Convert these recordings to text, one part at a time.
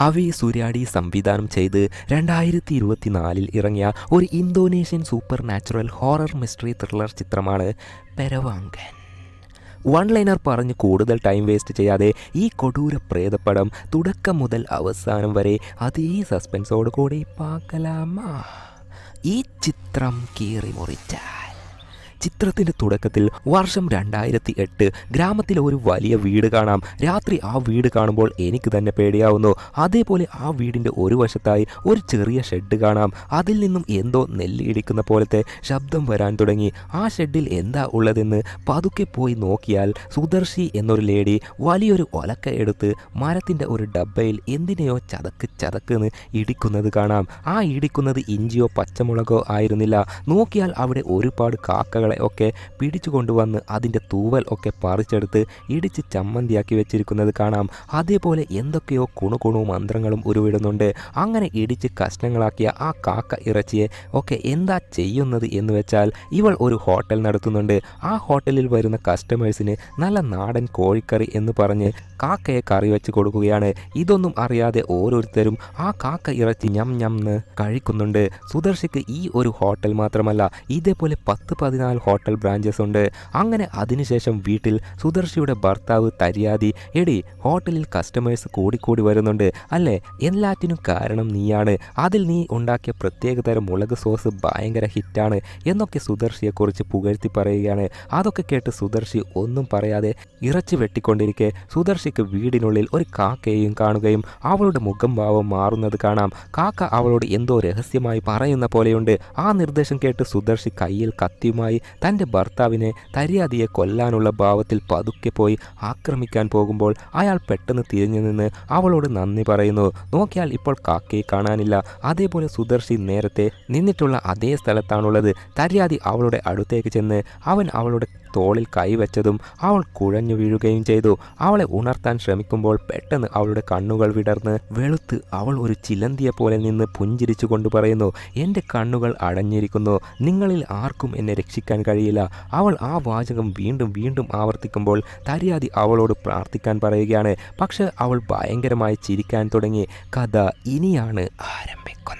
അവി സുരാടി സംവിധാനം ചെയ്ത് രണ്ടായിരത്തി ഇരുപത്തിനാലിൽ ഇറങ്ങിയ ഒരു Indonesian supernatural horror mystery thriller ചിത്രമാണ് പെരവാങ്കൻ. വൺ ലൈനർ പറഞ്ഞ് കൂടുതൽ ടൈം വേസ്റ്റ് ചെയ്യാതെ ഈ കൊടൂര പ്രേതപ്പടം തുടക്കം മുതൽ അവസാനം വരെ അതേ സസ്പെൻസോട് കൂടി പാക്കലാമാ ഈ ചിത്രം കീറി മുറിച്ചാൽ. ചിത്രത്തിന്റെ തുടക്കത്തിൽ വർഷം രണ്ടായിരത്തി എട്ട് ഗ്രാമത്തിലെ ഒരു വലിയ വീട് കാണാം. രാത്രി ആ വീട് കാണുമ്പോൾ എനിക്ക് തന്നെ പേടിയാവുന്നു. അതേപോലെ ആ വീടിന്റെ ഒരു വശത്തായി ഒരു ചെറിയ ഷെഡ് കാണാം. അതിൽ നിന്നും എന്തോ നെല്ലിടിക്കുന്ന പോലത്തെ ശബ്ദം വരാൻ തുടങ്ങി. ആ ഷെഡിൽ എന്താ ഉള്ളതെന്ന് പതുക്കെ പോയി നോക്കിയാൽ സുദർശി എന്നൊരു ലേഡി വലിയൊരു ഒലക്ക എടുത്ത് മരത്തിന്റെ ഒരു ഡബ്ബയിൽ എന്തിനെയോ ചതക്ക് ചതക്കെന്ന് ഇടിക്കുന്നത് കാണാം. ആ ഇടിക്കുന്നത് ഇഞ്ചിയോ പച്ചമുളകോ ആയിരുന്നില്ല. നോക്കിയാൽ അവിടെ ഒരുപാട് കാക്കകളെ ഒക്കെ പിടിച്ചു കൊണ്ടുവന്ന് അതിന്റെ തൂവൽ ഒക്കെ പറിച്ചെടുത്ത് ഇടിച്ച് ചമ്മന്തിയാക്കി വെച്ചിരിക്കുന്നത് കാണാം. അതേപോലെ എന്തൊക്കെയോ കുണുകുണു മന്ത്രങ്ങളും ഉരുവിടുന്നുണ്ട്. അങ്ങനെ ഇടിച്ച് കഷ്ണങ്ങളാക്കിയ ആ കാക്ക ഇറച്ചിയെ ഒക്കെ എന്താ ചെയ്യുന്നത് എന്ന് വെച്ചാൽ ഇവൾ ഒരു ഹോട്ടൽ നടത്തുന്നുണ്ട്. ആ ഹോട്ടലിൽ വരുന്ന കസ്റ്റമേഴ്സിന് നല്ല നാടൻ കോഴിക്കറി എന്ന് പറഞ്ഞ് കാക്കയെ കറി വെച്ച് കൊടുക്കുകയാണ്. ഇതൊന്നും അറിയാതെ ഓരോരുത്തരും ആ കാക്ക ഇറച്ചി ഞം ഞംന്ന് കഴിക്കുന്നുണ്ട്. സുദർശിക്ക് ഈ ഒരു ഹോട്ടൽ മാത്രമല്ല ഇതേപോലെ പത്ത് പതിനാല് ഹോട്ടൽ ബ്രാഞ്ചസ് ഉണ്ട്. അങ്ങനെ അതിനുശേഷം വീട്ടിൽ സുദർശിയുടെ ഭർത്താവ് തരിയാതി എടി ഹോട്ടലിൽ കസ്റ്റമേഴ്സ് കൂടിക്കൂടി വരുന്നുണ്ട്. അല്ലേ? എല്ലാറ്റിനും കാരണം നീയാണ്. അതിൽ നീ ഉണ്ടാക്കിയ പ്രത്യേകതരം മുളക് സോസ് ഭയങ്കര ഹിറ്റാണ്. എന്നൊക്കെ സുദർശിയെക്കുറിച്ച് പുകഴ്ത്തി പറയുകയാണ്. അതൊക്കെ കേട്ട് സുദർശി ഒന്നും പറയാതെ ഇറച്ചി വെട്ടിക്കൊണ്ടിരിക്കെ. സുദർശിക്ക് വീടിനുള്ളിൽ ഒരു കാക്കയെയും കാണുകയും അവളുടെ മുഖം ഭാവം മാറുന്നത് കാണാം. കാക്ക അവളോട് എന്തോ രഹസ്യമായി പറയുന്ന പോലെയുണ്ട്. ആ നിർദ്ദേശം കേട്ട് സുദർശി കയ്യിൽ കത്തിയുമായി തന്റെ ഭർത്താവിനെ തരിയാതിയെ കൊല്ലാനുള്ള ഭാവത്തിൽ പതുക്കെ പോയി ആക്രമിക്കാൻ പോകുമ്പോൾ അയാൾ പെട്ടെന്ന് തിരിഞ്ഞു നിന്ന് അവളോട് നന്ദി പറയുന്നു. നോക്കിയാൽ ഇപ്പോൾ കാക്കയെ കാണാനില്ല. അതേപോലെ സുദർശി നേരത്തെ നിന്നിട്ടുള്ള അതേ സ്ഥലത്താണുള്ളത്. തരിയാതി അവളുടെ അടുത്തേക്ക് ചെന്ന് അവൻ അവളുടെ തോളിൽ കൈവച്ചതും അവൾ കുഴഞ്ഞു വീഴുകയും ചെയ്തു. അവളെ ഉണർത്താൻ ശ്രമിക്കുമ്പോൾ പെട്ടെന്ന് അവളുടെ കണ്ണുകൾ വിടർന്ന് വെളുത്ത് അവൾ ഒരു ചിലന്തിയെ പോലെ നിന്ന് പുഞ്ചിരിച്ചു കൊണ്ടു പറയുന്നു എന്റെ കണ്ണുകൾ അടഞ്ഞിരിക്കുന്നു. നിങ്ങളിൽ ആർക്കും എന്നെ രക്ഷിക്കാൻ കഴിയില്ല. അവൾ ആ വാചകം വീണ്ടും വീണ്ടും ആവർത്തിക്കുമ്പോൾ തരിയാതി അവളോട് പ്രാർത്ഥിക്കാൻ പറയുകയാണ്. പക്ഷെ അവൾ ഭയങ്കരമായി ചിരിക്കാൻ തുടങ്ങി. കഥ ഇനിയാണ് ആരംഭിക്കുന്നത്.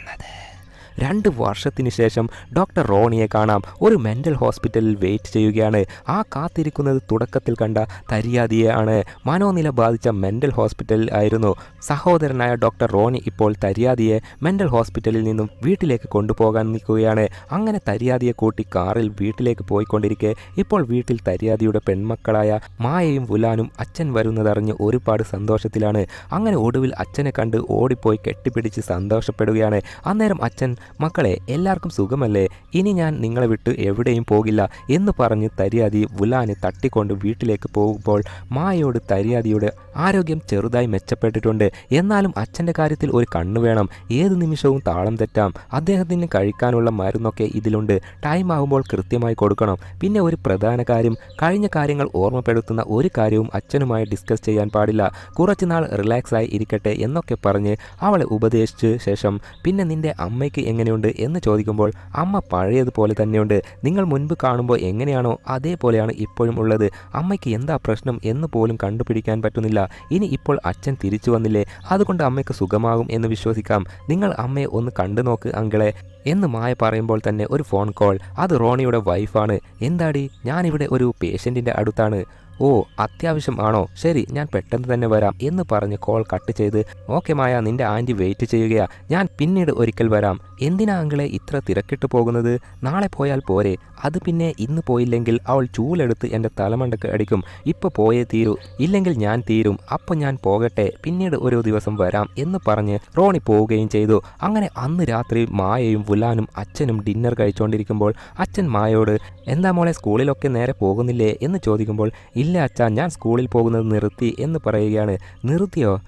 രണ്ട് വർഷത്തിന് ശേഷം ഡോക്ടർ റോണിയെ കാണാം. ഒരു മെന്റൽ ഹോസ്പിറ്റലിൽ വെയിറ്റ് ചെയ്യുകയാണ്. ആ കാത്തിരിക്കുന്നത് തുടക്കത്തിൽ കണ്ട തരിയാദിയാണ് മനോനില ബാധിച്ച മെന്റൽ ഹോസ്പിറ്റലിൽ ആയിരുന്നു. സഹോദരനായ ഡോക്ടർ റോണി ഇപ്പോൾ തരിയാദിയെ മെന്റൽ ഹോസ്പിറ്റലിൽ നിന്നും വീട്ടിലേക്ക് കൊണ്ടുപോകാൻ നിൽക്കുകയാണ്. അങ്ങനെ തരിയാദിയെ കൂട്ടി കാറിൽ വീട്ടിലേക്ക് പോയിക്കൊണ്ടിരിക്കെ. ഇപ്പോൾ വീട്ടിൽ തരിയാദിയുടെ പെൺമക്കളായ മായയും വുലാനും അച്ഛൻ വരുന്നതറിഞ്ഞ് ഒരുപാട് സന്തോഷത്തിലാണ്. അങ്ങനെ ഒടുവിൽ അച്ഛനെ കണ്ട് ഓടിപ്പോയി കെട്ടിപ്പിടിച്ച് സന്തോഷപ്പെടുകയാണ്. അന്നേരം അച്ഛൻ മക്കളെ എല്ലാവർക്കും സുഖമല്ലേ? ഇനി ഞാൻ നിങ്ങളെ വിട്ട് എവിടെയും പോകില്ല എന്ന് പറഞ്ഞ് തരിയാതി വുലാനെ തട്ടിക്കൊണ്ട് വീട്ടിലേക്ക് പോകുമ്പോൾ മായയോട് തരിയാതിയുടെ ആരോഗ്യം ചെറുതായി മെച്ചപ്പെട്ടിട്ടുണ്ട്. എന്നാലും അച്ഛന്റെ കാര്യത്തിൽ ഒരു കണ്ണു വേണം. ഏത് നിമിഷവും താളം തെറ്റാം. അദ്ദേഹത്തിന് കഴിക്കാനുള്ള മരുന്നൊക്കെ ഇതിലുണ്ട്. ടൈം ആകുമ്പോൾ കൃത്യമായി കൊടുക്കണം. പിന്നെ ഒരു പ്രധാന കാര്യം കഴിഞ്ഞ കാര്യങ്ങൾ ഓർമ്മപ്പെടുത്തുന്ന ഒരു കാര്യവും അച്ഛനുമായി ഡിസ്കസ് ചെയ്യാൻ പാടില്ല. കുറച്ചുനാൾ റിലാക്സ് ആയി ഇരിക്കട്ടെ എന്നൊക്കെ പറഞ്ഞ് അവളെ ഉപദേശിച്ച ശേഷം പിന്നെ നിന്റെ അമ്മയ്ക്ക് എങ്ങനെയുണ്ട് എന്ന് ചോദിക്കുമ്പോൾ അമ്മ പഴയതുപോലെ തന്നെയുണ്ട്. നിങ്ങൾ മുൻപ് കാണുമ്പോൾ എങ്ങനെയാണോ അതേപോലെയാണ് ഇപ്പോഴും ഉള്ളത്. അമ്മയ്ക്ക് എന്താ പ്രശ്നം എന്ന് പോലും കണ്ടുപിടിക്കാൻ പറ്റുന്നില്ല. ഇനി ഇപ്പോൾ അച്ഛൻ തിരിച്ചു വന്നില്ലേ? അതുകൊണ്ട് അമ്മയ്ക്ക് സുഖമാകും എന്ന് വിശ്വസിക്കാം. നിങ്ങൾ അമ്മയെ ഒന്ന് കണ്ടു നോക്ക് അങ്കിളെ എന്ന് മായ പറയുമ്പോൾ തന്നെ ഒരു ഫോൺ കോൾ. അത് റോണിയുടെ വൈഫാണ്. എന്താടി? ഞാനിവിടെ ഒരു പേഷ്യന്റിന്റെ അടുത്താണ്. ഓ അത്യാവശ്യം ആണോ? ശരി ഞാൻ പെട്ടെന്ന് തന്നെ വരാം എന്ന് പറഞ്ഞ് കോൾ കട്ട് ചെയ്ത് ഓക്കെ മായ നിന്റെ ആന്റി വെയിറ്റ് ചെയ്യുകയാ. ഞാൻ പിന്നീട് ഒരിക്കൽ വരാം. എന്തിനാ അങ്കിളെ ഇത്ര തിരക്കിട്ട് പോകുന്നത്? നാളെ പോയാൽ പോരെ. അത് പിന്നെ ഇന്ന് പോയില്ലെങ്കിൽ അവൾ ചൂലെടുത്ത് എന്റെ തലമണ്ടക്ക് അടിക്കും. ഇപ്പോൾ പോയേ തീരൂ. ഇല്ലെങ്കിൽ ഞാൻ തീരും. അപ്പോൾ ഞാൻ പോകട്ടെ. പിന്നീട് ഒരു ദിവസം വരാം എന്ന് പറഞ്ഞ് റോണി പോവുകയും ചെയ്തു. അങ്ങനെ അന്ന് രാത്രി മായയും വുലാനും അച്ഛനും ഡിന്നർ കഴിച്ചുകൊണ്ടിരിക്കുമ്പോൾ അച്ഛൻ മായയോട് എന്താ മോളെ സ്കൂളിലൊക്കെ നേരെ പോകുന്നില്ലേ? എന്ന് ചോദിക്കുമ്പോൾ ഇല്ല അച്ഛാ ഞാൻ സ്കൂളിൽ പോകുന്നത് നിർത്തി എന്ന് പറയുകയാണ്. നിർത്തിയോ?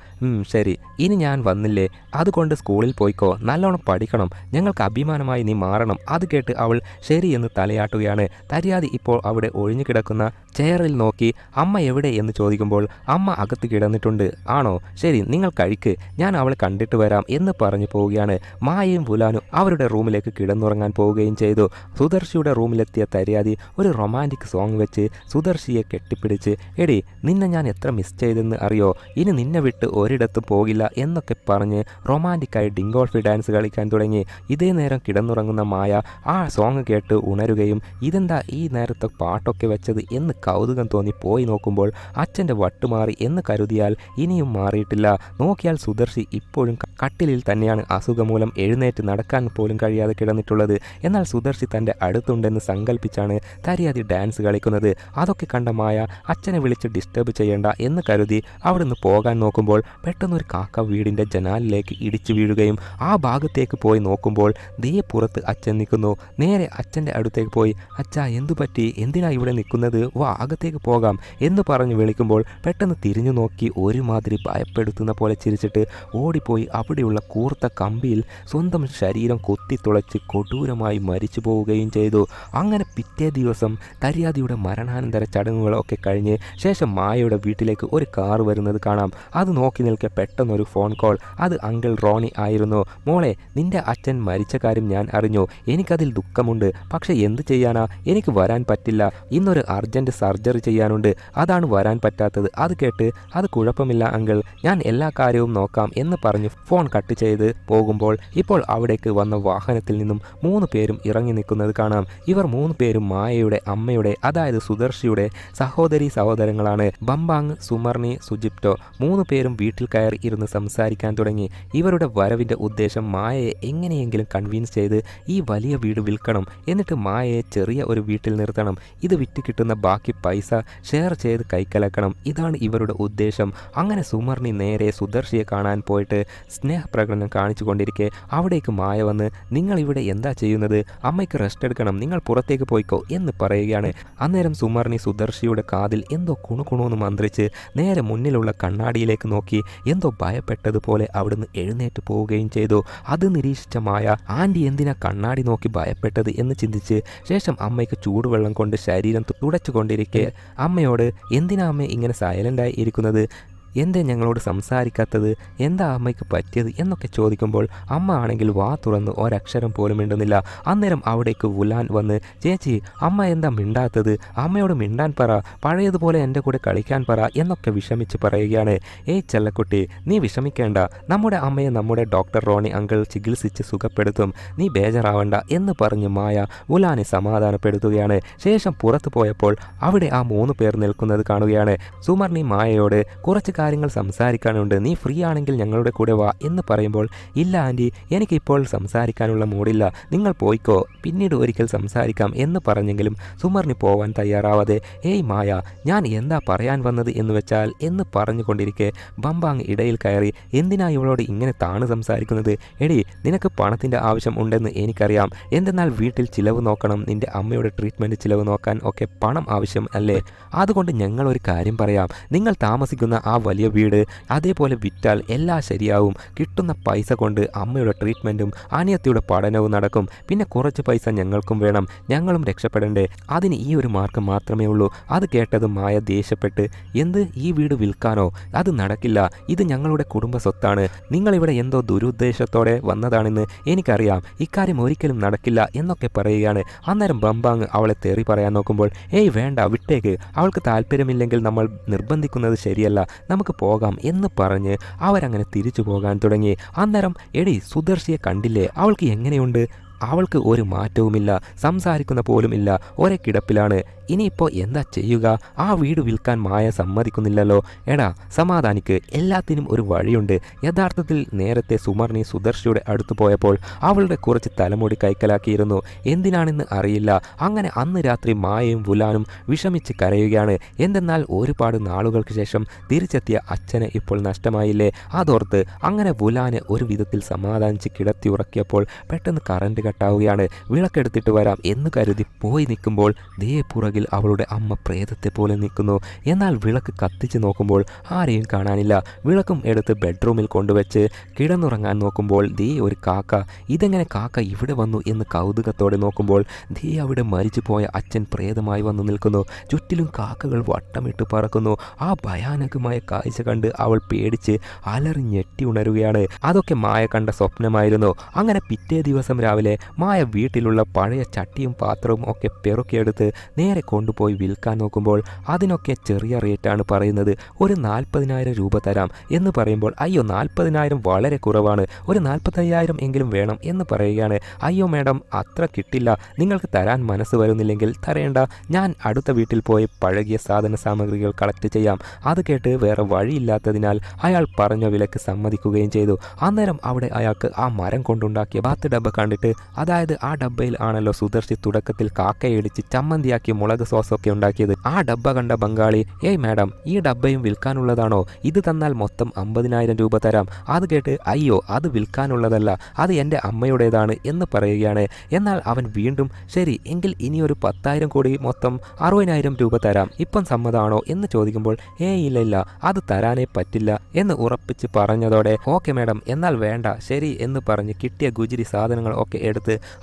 ശരി. ഇനി ഞാൻ വന്നില്ലേ? അതുകൊണ്ട് സ്കൂളിൽ പോയിക്കോ. നല്ലോണം പഠിക്കണം. ഞങ്ങൾക്ക് അഭിമാനമായി നീ മാറണം. അത് കേട്ട് അവൾ ശരി എന്ന് തലയാട്ടുകയാണ്. തരിയാതി ഇപ്പോൾ അവിടെ ഒഴിഞ്ഞു കിടക്കുന്ന ചെയറിൽ നോക്കി അമ്മ എവിടെ എന്ന് ചോദിക്കുമ്പോൾ അമ്മ അകത്ത് കിടന്നിട്ടുണ്ട്. ആണോ? ശരി നിങ്ങൾ കഴിക്ക്. ഞാൻ അവളെ കണ്ടിട്ട് വരാം എന്ന് പറഞ്ഞു പോവുകയാണ്. മായയും പുലാനും അവരുടെ റൂമിലേക്ക് കിടന്നുറങ്ങാൻ പോവുകയും ചെയ്തു. സുദർശിയുടെ റൂമിലെത്തിയ തരിയാതി ഒരു റൊമാന്റിക് സോങ് വെച്ച് സുദർശിയെ കെട്ടിപ്പിടിച്ച് എടി നിന്നെ ഞാൻ എത്ര മിസ് ചെയ്തെന്ന് അറിയോ? ഇനി നിന്നെ വിട്ട് ഒരിടത്തും പോകില്ല എന്നൊക്കെ പറഞ്ഞ് റൊമാന്റിക്കായി ഡിങ്കോൾഫി ഡാൻസ് കളിക്കാൻ തുടങ്ങി. ഇതേ നേരം കിടന്നുറങ്ങുന്ന മായ ആ സോങ് കേട്ട് ഉണരുകയും ഇതെന്താ ഈ നേരത്തെ പാട്ടൊക്കെ വെച്ചത്? എന്ന് കൗതുകം തോന്നി പോയി നോക്കുമ്പോൾ അച്ഛന്റെ വട്ടുമാറി എന്ന് കരുതിയാൽ ഇനിയും മാറിയിട്ടില്ല. നോക്കിയാൽ സുദർശി ഇപ്പോഴും കട്ടിലിൽ തന്നെയാണ് അസുഖം മൂലം എഴുന്നേറ്റ് നടക്കാൻ പോലും കഴിയാതെ കിടന്നിട്ടുള്ളത്. എന്നാൽ സുദർശി തന്റെ അടുത്തുണ്ടെന്ന് സങ്കല്പിച്ചാണ് തരിയാതി ഡാൻസ് കളിക്കുന്നത്. അതൊക്കെ കണ്ട മായ അച്ഛനെ വിളിച്ച് ഡിസ്റ്റർബ് ചെയ്യേണ്ട എന്ന് കരുതി അവിടുന്ന് പോകാൻ നോക്കുമ്പോൾ പെട്ടെന്നൊരു കാക്ക വീടിന്റെ ജനാലിലേക്ക് ഇടിച്ചു വീഴുകയും ആ ഭാഗത്തേക്ക് പോയി നോക്കുമ്പോൾ ദേ പുറത്ത് അച്ഛൻ നിൽക്കുന്നു. നേരെ അച്ഛന്റെ അടുത്തേക്ക് പോയി അച്ഛാ എന്തു പറ്റി? എന്തിനാ ഇവിടെ നിൽക്കുന്നത്? വാ അകത്തേക്ക് പോകാം എന്ന് പറഞ്ഞ് വിളിക്കുമ്പോൾ പെട്ടെന്ന് തിരിഞ്ഞു നോക്കി ഒരുമാതിരി ഭയപ്പെടുത്തുന്ന പോലെ ചിരിച്ചിട്ട് ഓടിപ്പോയി അവിടെയുള്ള കൂർത്ത കമ്പിയിൽ സ്വന്തം ശരീരം കൊത്തിത്തുളച്ച് കൊടൂരമായി മരിച്ചു പോവുകയും ചെയ്തു. അങ്ങനെ പിറ്റേ ദിവസം തരിയാദിയുടെ മരണാനന്തര ചടങ്ങുകളൊക്കെ കഴിഞ്ഞ് ശേഷം മായയുടെ വീട്ടിലേക്ക് ഒരു കാർ വരുന്നത് കാണാം. അത് നോക്കി നിൽക്കെ പെട്ടെന്നൊരു ഫോൺ കോൾ അത് അങ്കിൾ റോണി ആയിരുന്നു. മോളെ നിന്റെ അച്ഛൻ മരിച്ച കാര്യം ഞാൻ അറിഞ്ഞു. എനിക്കതിൽ ദുഃഖമുണ്ട്. പക്ഷെ എന്ത് ചെയ്യാനാ? എനിക്ക് വരാൻ പറ്റില്ല. ഇന്നൊരു അർജന്റ് സർജറി ചെയ്യാനുണ്ട്. അതാണ് വരാൻ പറ്റാത്തത്. അത് കേട്ട് അത് കുഴപ്പമില്ല അങ്കിൾ ഞാൻ എല്ലാ കാര്യവും നോക്കാം എന്ന് പറഞ്ഞ് ഫോൺ കട്ട് ചെയ്ത് പോകുമ്പോൾ ഇപ്പോൾ അവിടേക്ക് വന്ന വാഹനത്തിൽ നിന്നും മൂന്ന് പേരും ഇറങ്ങി നിൽക്കുന്നത് കാണാം. ഇവർ മൂന്ന് പേരും മായയുടെ അമ്മയുടെ അതായത് സുദർശിയുടെ സഹോദരി സഹോദരങ്ങളാണ്. ബംബാങ് സുമർണി സുജിപ്റ്റോ മൂന്ന് പേരും വീട്ടിൽ കയറി ഇരുന്ന് സംസാരിക്കാൻ തുടങ്ങി. ഇവരുടെ വരവിന്റെ ഉദ്ദേശം മായയെ എങ്ങനെയെങ്കിലും കൺവീൻസ് ചെയ്ത് ഈ വലിയ വീട് വിൽക്കണം. എന്നിട്ട് മായയെ ചെറിയ ഒരു വീട്ടിൽ നിർത്തണം. ഇത് വിറ്റ് കിട്ടുന്ന ബാക്കി പൈസ ഷെയർ ചെയ്ത് കൈക്കലക്കണം. ഇതാണ് ഇവരുടെ ഉദ്ദേശം. അങ്ങനെ സുമർണി നേരെ സുദർശിയെ കാണാൻ പോയിട്ട് സ്നേഹപ്രകടനം കാണിച്ചു കൊണ്ടിരിക്കെ. അവിടേക്ക് മായ വന്ന് നിങ്ങൾ ഇവിടെ എന്താ ചെയ്യുന്നത്? അമ്മയ്ക്ക് റെസ്റ്റ് എടുക്കണം. നിങ്ങൾ പുറത്തേക്ക് പോയിക്കോ എന്ന് പറയുകയാണ്. അന്നേരം സുമർണി സുദർശിയുടെ കാതിൽ എന്തോ കുണുകുണുന്ന് മന്ത്രിച്ച് നേരെ മുന്നിലുള്ള കണ്ണാടിയിലേക്ക് നോക്കി എന്തോ ഭയപ്പെട്ടതുപോലെ അവിടുന്ന് എഴുന്നേറ്റ് പോവുകയും ചെയ്തു. അത് നിരീക്ഷിച്ച മായ ആന്റി എന്തിനാ കണ്ണാടി നോക്കി ഭയപ്പെട്ടത്? എന്ന് ചിന്തിച്ച് ശേഷം അമ്മയ്ക്ക് ചൂടുവെള്ളം കൊണ്ട് ശരീരം തുടച്ചുകൊണ്ടിരിക്കെ. അമ്മയോട് എന്തിനാ അമ്മ ഇങ്ങനെ സൈലന്റായി ഇരിക്കുന്നത്? എന്തേ ഞങ്ങളോട് സംസാരിക്കാത്തത്? എന്താ അമ്മയ്ക്ക് പറ്റിയത്? എന്നൊക്കെ ചോദിക്കുമ്പോൾ അമ്മ ആണെങ്കിൽ വാ തുറന്ന് ഒരക്ഷരം പോലും മിണ്ടുന്നില്ല. അന്നേരം അവിടേക്ക് വുലാൻ വന്ന് ചേച്ചി അമ്മ എന്താ മിണ്ടാത്തത്? അമ്മയോട് മിണ്ടാൻ പറ. പഴയതുപോലെ എന്റെ കൂടെ കളിക്കാൻ പറ എന്നൊക്കെ വിഷമിച്ച് പറയുകയാണ്. ഏയ് ചെല്ലക്കുട്ടി നീ വിഷമിക്കേണ്ട. നമ്മുടെ അമ്മയെ നമ്മുടെ ഡോക്ടർ റോണി അങ്കിൾ ചികിത്സിച്ച് സുഖപ്പെടുത്തും. നീ ബേജറാവണ്ട എന്ന് പറഞ്ഞ് മായ വുലാനെ സമാധാനപ്പെടുത്തുകയാണ്. ശേഷം പുറത്തു പോയപ്പോൾ അവിടെ ആ മൂന്ന് പേർ നിൽക്കുന്നത് കാണുകയാണ്. സുമർണി മായയോട് കുറച്ച് കാര്യങ്ങൾ സംസാരിക്കാനുണ്ട്. നീ ഫ്രീ ആണെങ്കിൽ ഞങ്ങളുടെ കൂടെ വാ എന്ന് പറയുമ്പോൾ ഇല്ല ആന്റി എനിക്കിപ്പോൾ സംസാരിക്കാനുള്ള മൂടില്ല നിങ്ങൾ പോയിക്കോ. പിന്നീട് ഒരിക്കൽ സംസാരിക്കാം എന്ന് പറഞ്ഞെങ്കിലും സുമറിന് പോവാൻ തയ്യാറാവാതെ ഏയ് മായ ഞാൻ എന്താ പറയാൻ വന്നത് എന്ന് വെച്ചാൽ? എന്ന് പറഞ്ഞുകൊണ്ടിരിക്കെ ബംബാങ് ഇടയിൽ കയറി എന്തിനാ ഇവളോട് ഇങ്ങനെ താണ് സംസാരിക്കുന്നത്? എടി നിനക്ക് പണത്തിന്റെ ആവശ്യം ഉണ്ടെന്ന് എനിക്കറിയാം. എന്തെന്നാൽ വീട്ടിൽ ചിലവ് നോക്കണം. നിന്റെ അമ്മയുടെ ട്രീറ്റ്മെന്റ് ചിലവ് നോക്കാൻ ഒക്കെ പണം ആവശ്യം അല്ലേ? അതുകൊണ്ട് ഞങ്ങൾ ഒരു കാര്യം പറയാം. നിങ്ങൾ താമസിക്കുന്ന ആ വലിയ വീട് അതേപോലെ വിറ്റാൽ എല്ലാം ശരിയാവും. കിട്ടുന്ന പൈസ കൊണ്ട് അമ്മയുടെ ട്രീറ്റ്മെന്റും അനിയത്തിയുടെ പഠനവും നടക്കും. പിന്നെ കുറച്ച് പൈസ ഞങ്ങൾക്കും വേണം. ഞങ്ങളും രക്ഷപ്പെടണ്ടേ? അതിന് ഈ ഒരു മാർഗം മാത്രമേ ഉള്ളൂ. അത് കേട്ടതും മായ ദേഷ്യപ്പെട്ട് എന്ത്? ഈ വീട് വിൽക്കാനോ? അത് നടക്കില്ല. ഇത് ഞങ്ങളുടെ കുടുംബ സ്വത്താണ്. നിങ്ങളിവിടെ എന്തോ ദുരുദ്ദേശത്തോടെ വന്നതാണെന്ന് എനിക്കറിയാം. ഇക്കാര്യം ഒരിക്കലും നടക്കില്ല എന്നൊക്കെ പറയുകയാണ്. അന്നേരം ബംബാങ് അവളെ തെറി പറയാൻ നോക്കുമ്പോൾ ഏയ് വേണ്ട വിട്ടേക്ക്. അവൾക്ക് താല്പര്യമില്ലെങ്കിൽ നമ്മൾ നിർബന്ധിക്കുന്നത് ശരിയല്ല. നമുക്ക് പോകാം എന്ന് പറഞ്ഞ് അവരങ്ങനെ തിരിച്ചു പോകാൻ തുടങ്ങി. അന്നേരം എടി സുദർശിയെ കണ്ടില്ലേ? അവൾക്ക് എങ്ങനെയുണ്ട്? അവൾക്ക് ഒരു മാറ്റവുമില്ല സംസാരിക്കുന്ന പോലും ഇല്ല ഒരേ കിടപ്പിലാണ്. ഇനിയിപ്പോൾ എന്താ ചെയ്യുക? ആ വീട് വിൽക്കാൻ മായ സമ്മതിക്കുന്നില്ലല്ലോ. എടാ സമാധാനിക്ക്. എല്ലാത്തിനും ഒരു വഴിയുണ്ട്. യഥാർത്ഥത്തിൽ നേരത്തെ സുമർണി സുദർശിയുടെ അടുത്ത് പോയപ്പോൾ അവളുടെ കുറച്ച് തലമുടി കൈക്കലാക്കിയിരുന്നു. എന്തിനാണെന്ന് അറിയില്ല. അങ്ങനെ അന്ന് രാത്രി മായയും വുലാനും വിഷമിച്ച് കരയുകയാണ്. എന്തെന്നാൽ ഒരുപാട് നാളുകൾക്ക് ശേഷം തിരിച്ചെത്തിയ അച്ഛനെ ഇപ്പോൾ നഷ്ടമായില്ലേ? അതോർത്ത് അങ്ങനെ വുലാനെ ഒരു വിധത്തിൽ സമാധാനിച്ച് കിടത്തി ഉറക്കിയപ്പോൾ പെട്ടെന്ന് കറണ്ട് കട്ടാവുകയാണ്. വിളക്കെടുത്തിട്ട് വരാം എന്ന് കരുതി പോയി നിൽക്കുമ്പോൾ ദേ അവളുടെ അമ്മ പ്രേതത്തെ പോലെ നിൽക്കുന്നു. എന്നാൽ വിളക്ക് കത്തിച്ച് നോക്കുമ്പോൾ ആരെയും കാണാനില്ല. വിളക്കും എടുത്ത് ബെഡ്റൂമിൽ കൊണ്ടുവച്ച് കിടന്നുറങ്ങാൻ നോക്കുമ്പോൾ ദേ ഒരു കാക്ക. ഇതെങ്ങനെ കാക്ക ഇവിടെ വന്നു എന്ന് കൗതുകത്തോടെ നോക്കുമ്പോൾ ദേ അവിടെ മരിച്ചു പോയ അച്ഛൻ പ്രേതമായി വന്നു നിൽക്കുന്നു. ചുറ്റിലും കാക്കകൾ വട്ടമിട്ട് പറക്കുന്നു. ആ ഭയാനകമായ കാഴ്ച കണ്ട് അവൾ പേടിച്ച് അലറി ഞെട്ടി ഉണരുകയാണ്. അതൊക്കെ മായ കണ്ട സ്വപ്നമായിരുന്നു. അങ്ങനെ പിറ്റേ ദിവസം രാവിലെ മായ വീട്ടിലുള്ള പഴയ ചട്ടിയും പാത്രവും ഒക്കെ പെറുക്കിയെടുത്ത് നേരെ കൊണ്ടുപോയി വിൽക്കാൻ നോക്കുമ്പോൾ അതിനൊക്കെ ചെറിയ റേറ്റാണ് പറയുന്നത്. ഒരു നാൽപ്പതിനായിരം രൂപ തരാം എന്ന് പറയുമ്പോൾ അയ്യോ നാൽപ്പതിനായിരം വളരെ കുറവാണ്. ഒരു നാൽപ്പത്തയ്യായിരം എങ്കിലും വേണം എന്ന് പറയുകയാണ്. അയ്യോ മാഡം അത്ര കിട്ടില്ല. നിങ്ങൾക്ക് തരാൻ മനസ്സ് വരുന്നില്ലെങ്കിൽ തരേണ്ട. ഞാൻ അടുത്ത വീട്ടിൽ പോയി പഴകിയ സാധന സാമഗ്രികൾ കളക്ട് ചെയ്യാം. അത് കേട്ട് വേറെ വഴിയില്ലാത്തതിനാൽ അയാൾ പറഞ്ഞ വിലക്ക് സമ്മതിക്കുകയും ചെയ്തു. അന്നേരം അവിടെ അയാൾക്ക് ആ മരം കൊണ്ടുണ്ടാക്കിയ ബാത്ത് ഡബ്ബ കണ്ടിട്ട് അതായത് ആ ഡബ്ബയിൽ ആണല്ലോ സുദർശി തുടക്കത്തിൽ കാക്കയടിച്ച് ചമ്മന്തിയാക്കി മുളക് സോസൊക്കെ ഉണ്ടാക്കിയത്. ആ ഡബ്ബ കണ്ട ബംഗാളി ഏയ് മാഡം ഈ ഡബ്ബയും വിൽക്കാനുള്ളതാണോ? ഇത് തന്നാൽ മൊത്തം അമ്പതിനായിരം രൂപ തരാം. അത് കേട്ട് അയ്യോ അത് വിൽക്കാനുള്ളതല്ല. അത് എന്റെ അമ്മയുടേതാണ് എന്ന് പറയുകയാണ്. എന്നാൽ അവൻ വീണ്ടും ശരി എങ്കിൽ ഇനി ഒരു പത്തായിരം കോടി മൊത്തം അറുപതിനായിരം രൂപ തരാം. ഇപ്പം സമ്മതമാണോ എന്ന് ചോദിക്കുമ്പോൾ ഏ ഇല്ല ഇല്ല അത് തരാനേ പറ്റില്ല എന്ന് ഉറപ്പിച്ച് പറഞ്ഞതോടെ ഓക്കെ മാഡം എന്നാൽ വേണ്ട. ശരി എന്ന് പറഞ്ഞ് കിട്ടിയ ഗുജിരി സാധനങ്ങൾ ഒക്കെ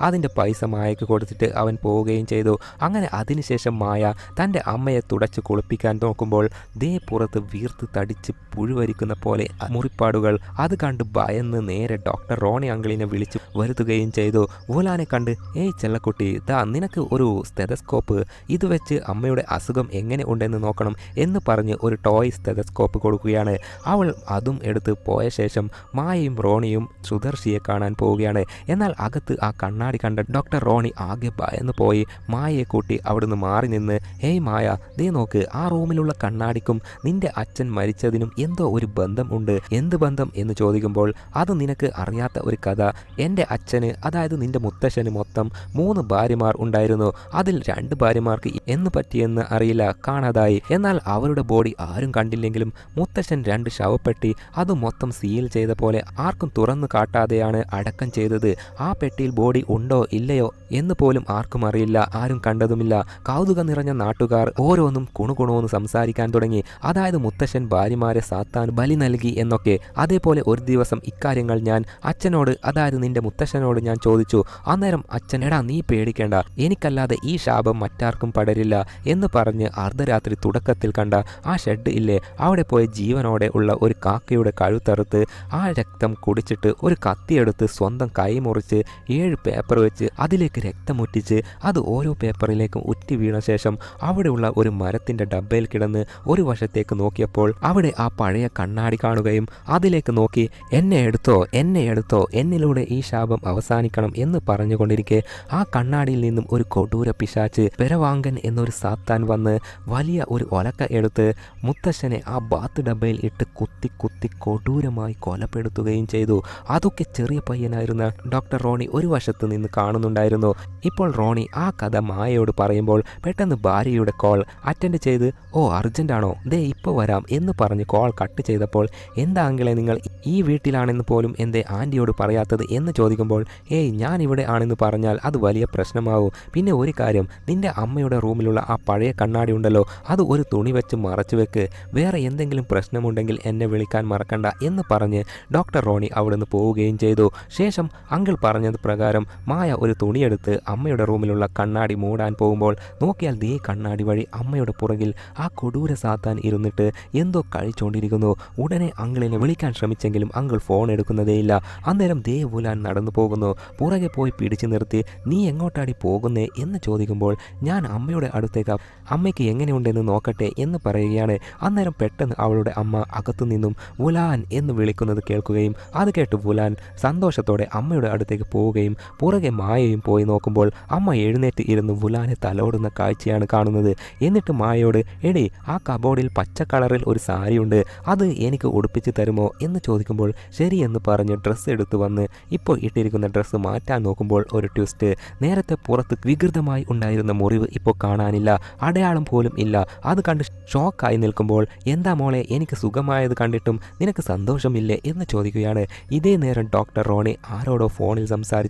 അതിന്റെ പൈസ മായയ്ക്ക് കൊടുത്തിട്ട് അവൻ പോവുകയും ചെയ്തു. അങ്ങനെ അതിനുശേഷം മായ തന്റെ അമ്മയെ തുടച്ച് കുളിപ്പിക്കാൻ നോക്കുമ്പോൾ ദേ പുറത്ത് വീർത്ത് തടിച്ച് പുഴുവരിക്കുന്ന പോലെ മുറിപ്പാടുകൾ. അത് കണ്ട് ഭയന്ന് നേരെ ഡോക്ടർ റോണി അങ്കിളിനെ വിളിച്ച് വരുത്തുകയും ചെയ്തു. ഊലാനെ കണ്ട് ഏയ് ചെല്ലക്കുട്ടി ദാ നിനക്ക് ഒരു സ്റ്റെതസ്കോപ്പ്. ഇത് വെച്ച് അമ്മയുടെ അസുഖം എങ്ങനെ ഉണ്ടെന്ന് നോക്കണം എന്ന് പറഞ്ഞ് ഒരു ടോയ് സ്റ്റെതസ്കോപ്പ് കൊടുക്കുകയാണ്. അവൾ അതും എടുത്ത് പോയ ശേഷം മായയും റോണിയും സുദർശിയെ കാണാൻ പോവുകയാണ്. എന്നാൽ അകത്ത് ആ കണ്ണാടി കണ്ട ഡോക്ടർ റോണി ആകെ ഭയന്ന് പോയി. മായയെ കൂട്ടി അവിടുന്ന് മാറി നിന്ന് ഹേയ് മായ നീ നോക്ക് ആ റൂമിലുള്ള കണ്ണാടിക്കും നിന്റെ അച്ഛൻ മരിച്ചതിനും എന്തോ ഒരു ബന്ധം ഉണ്ട്. എന്ത് ബന്ധം? എന്ന് ചോദിക്കുമ്പോൾ അത് നിനക്ക് അറിയാത്ത ഒരു കഥ. എന്റെ അച്ഛന് അതായത് നിന്റെ മുത്തശ്ശന് മൊത്തം മൂന്ന് ഭാര്യമാർ ഉണ്ടായിരുന്നു. അതിൽ രണ്ട് ഭാര്യമാർക്ക് എന്ന് പറ്റിയെന്ന് അറിയില്ല കാണാതായി. എന്നാൽ അവരുടെ ബോഡി ആരും കണ്ടില്ലെങ്കിലും മുത്തശ്ശൻ രണ്ട് ശവപ്പെട്ടി അത് മൊത്തം സീൽ ചെയ്ത പോലെ ആർക്കും തുറന്നു കാട്ടാതെയാണ് അടക്കം ചെയ്തത്. ആ പെട്ടിയിൽ ബോഡി ഉണ്ടോ ഇല്ലയോ എന്ന് പോലും ആർക്കും അറിയില്ല ആരും കണ്ടതുമില്ല. കൗതുകം നിറഞ്ഞ നാട്ടുകാർ ഓരോന്നും കുണുകുണുവെന്ന് സംസാരിക്കാൻ തുടങ്ങി. അതായത് മുത്തശ്ശൻ ഭാര്യമാരെ സാത്താൻ ബലി നൽകി എന്നൊക്കെ. അതേപോലെ ഒരു ദിവസം ഇക്കാര്യങ്ങൾ ഞാൻ അച്ഛനോട് അതായത് നിന്റെ മുത്തശ്ശനോട് ഞാൻ ചോദിച്ചു. അന്നേരം അച്ഛൻ എടാ നീ പേടിക്കേണ്ട. എനിക്കല്ലാതെ ഈ ശാപം മറ്റാർക്കും പടരില്ല എന്ന് പറഞ്ഞ് അർദ്ധരാത്രി തുടക്കത്തിൽ കണ്ട ആ ഷെഡ് ഇല്ലേ അവിടെ പോയി ജീവനോടെ ഉള്ള ഒരു കാക്കയുടെ കഴുത്തറുത്ത് ആ രക്തം കുടിച്ചിട്ട് ഒരു കത്തിയെടുത്ത് സ്വന്തം കൈ മുറിച്ച് ഏഴ് പേപ്പർ വെച്ച് അതിലേക്ക് രക്തമൊറ്റിച്ച് അത് ഓരോ പേപ്പറിലേക്കും ഉറ്റി വീണ ശേഷം അവിടെയുള്ള ഒരു മരത്തിന്റെ ഡബ്ബയിൽ കിടന്ന് ഒരു വശത്തേക്ക് നോക്കിയപ്പോൾ അവിടെ ആ പഴയ കണ്ണാടി കാണുകയും അതിലേക്ക് നോക്കി എന്നെ എടുത്തോ എന്നെ എടുത്തോ എന്നിലൂടെ ഈ ശാപം അവസാനിക്കണം എന്ന് പറഞ്ഞുകൊണ്ടിരിക്കെ ആ കണ്ണാടിയിൽ നിന്നും ഒരു കൊടൂര പിശാച്ച് പെരവാങ്കൻ എന്നൊരു സാത്താൻ വന്ന് വലിയ ഒരു ഒലക്ക എടുത്ത് മുത്തശ്ശനെ ആ ബാത്ത് ഡബ്ബയിൽ ഇട്ട് കുത്തി കുത്തി കൊടൂരമായി കൊലപ്പെടുത്തുകയും ചെയ്തു. അതൊക്കെ ചെറിയ പയ്യനായിരുന്ന ഡോക്ടർ റോണി ഒരു വശത്ത് നിന്ന് കാണുന്നുണ്ടായിരുന്നു. ഇപ്പോൾ റോണി ആ കഥ മായയോട് പറയുമ്പോൾ പെട്ടെന്ന് ഭാര്യയുടെ കോൾ അറ്റൻഡ് ചെയ്ത് ഓ അർജന്റാണോ ദേ ഇപ്പോൾ വരാം എന്ന് പറഞ്ഞ് കോൾ കട്ട് ചെയ്തപ്പോൾ എന്താ നിങ്ങൾ ഈ വീട്ടിലാണെന്ന് പോലും എന്തേ ആന്റിയോട് പറയാത്തത്? എന്ന് ചോദിക്കുമ്പോൾ ഏയ് ഞാൻ ഇവിടെ ആണെന്ന് പറഞ്ഞാൽ അത് വലിയ പ്രശ്നമാവും. പിന്നെ ഒരു കാര്യം നിന്റെ അമ്മയുടെ റൂമിലുള്ള ആ പഴയ കണ്ണാടി ഉണ്ടല്ലോ അത് ഒരു തുണി വെച്ച് മറച്ചു വെക്ക്. വേറെ എന്തെങ്കിലും പ്രശ്നമുണ്ടെങ്കിൽ എന്നെ വിളിക്കാൻ മറക്കണ്ട എന്ന് പറഞ്ഞ് ഡോക്ടർ റോണി അവിടുന്ന് പോവുകയും ചെയ്തു. ശേഷം അങ്കിൾ പറഞ്ഞത് പ്രകാരം മായ ഒരു തുണിയെടുത്ത് അമ്മയുടെ റൂമിലുള്ള കണ്ണാടി മൂടാൻ പോകുമ്പോൾ നോക്കിയാൽ ദേ കണ്ണാടി വഴി അമ്മയുടെ പുറകിൽ ആ കൊടൂര സാത്താൻ ഇരുന്നിട്ട് എന്തോ കഴിച്ചുകൊണ്ടിരിക്കുന്നു ഉടനെ അങ്കിളിനെ വിളിക്കാൻ ശ്രമിച്ചെങ്കിലും അങ്കിൾ ഫോൺ എടുക്കുന്നതേയില്ല അന്നേരം ദേ ഉലാൻ നടന്നു പോകുന്നു. പുറകെ പോയി പിടിച്ചു നിർത്തി നീ എങ്ങോട്ടാടി പോകുന്നേ? എന്ന് ചോദിക്കുമ്പോൾ ഞാൻ അമ്മയുടെ അടുത്തേക്ക്. അമ്മയ്ക്ക് എങ്ങനെയുണ്ടെന്ന് നോക്കട്ടെ എന്ന് പറയുകയാണ്. അന്നേരം പെട്ടെന്ന് അവളുടെ അമ്മ അകത്തു നിന്നും വുലാൻ എന്ന് വിളിക്കുന്നത് കേൾക്കുകയും അത് കേട്ട് വുലാൻ സന്തോഷത്തോടെ അമ്മയുടെ അടുത്തേക്ക് പോവുകയും പുറകെ മായയും പോയി നോക്കുമ്പോൾ അമ്മ എഴുന്നേറ്റ് ഇരുന്ന് വുലാനെ തലോടുന്ന കാഴ്ചയാണ് കാണുന്നത്. എന്നിട്ട് മായയോട് എടി ആ കബോർഡിൽ പച്ച കളറിൽ ഒരു സാരിയുണ്ട്. അത് എനിക്ക് ഉടുപ്പിച്ച് തരുമോ? എന്ന് ചോദിക്കുമ്പോൾ ശരിയെന്ന് പറഞ്ഞ് ഡ്രസ്സ് എടുത്തു വന്ന് ഇപ്പോൾ ഇട്ടിരിക്കുന്ന ഡ്രസ്സ് മാറ്റാൻ നോക്കുമ്പോൾ ഒരു ട്വിസ്റ്റ്. നേരത്തെ പുറത്ത് വികൃതമായി ഉണ്ടായിരുന്ന മുറിവ് ഇപ്പോൾ കാണാനില്ല. അടയാളം പോലും ഇല്ല. അത് കണ്ട് ഷോക്കായി നിൽക്കുമ്പോൾ എന്താ മോളെ എനിക്ക് സുഖമായത് കണ്ടിട്ടും നിനക്ക് സന്തോഷമില്ലേ? എന്ന് ചോദിക്കുകയാണ്. ഇതേ നേരം ഡോക്ടർ റോണി ആരോടോ ഫോണിൽ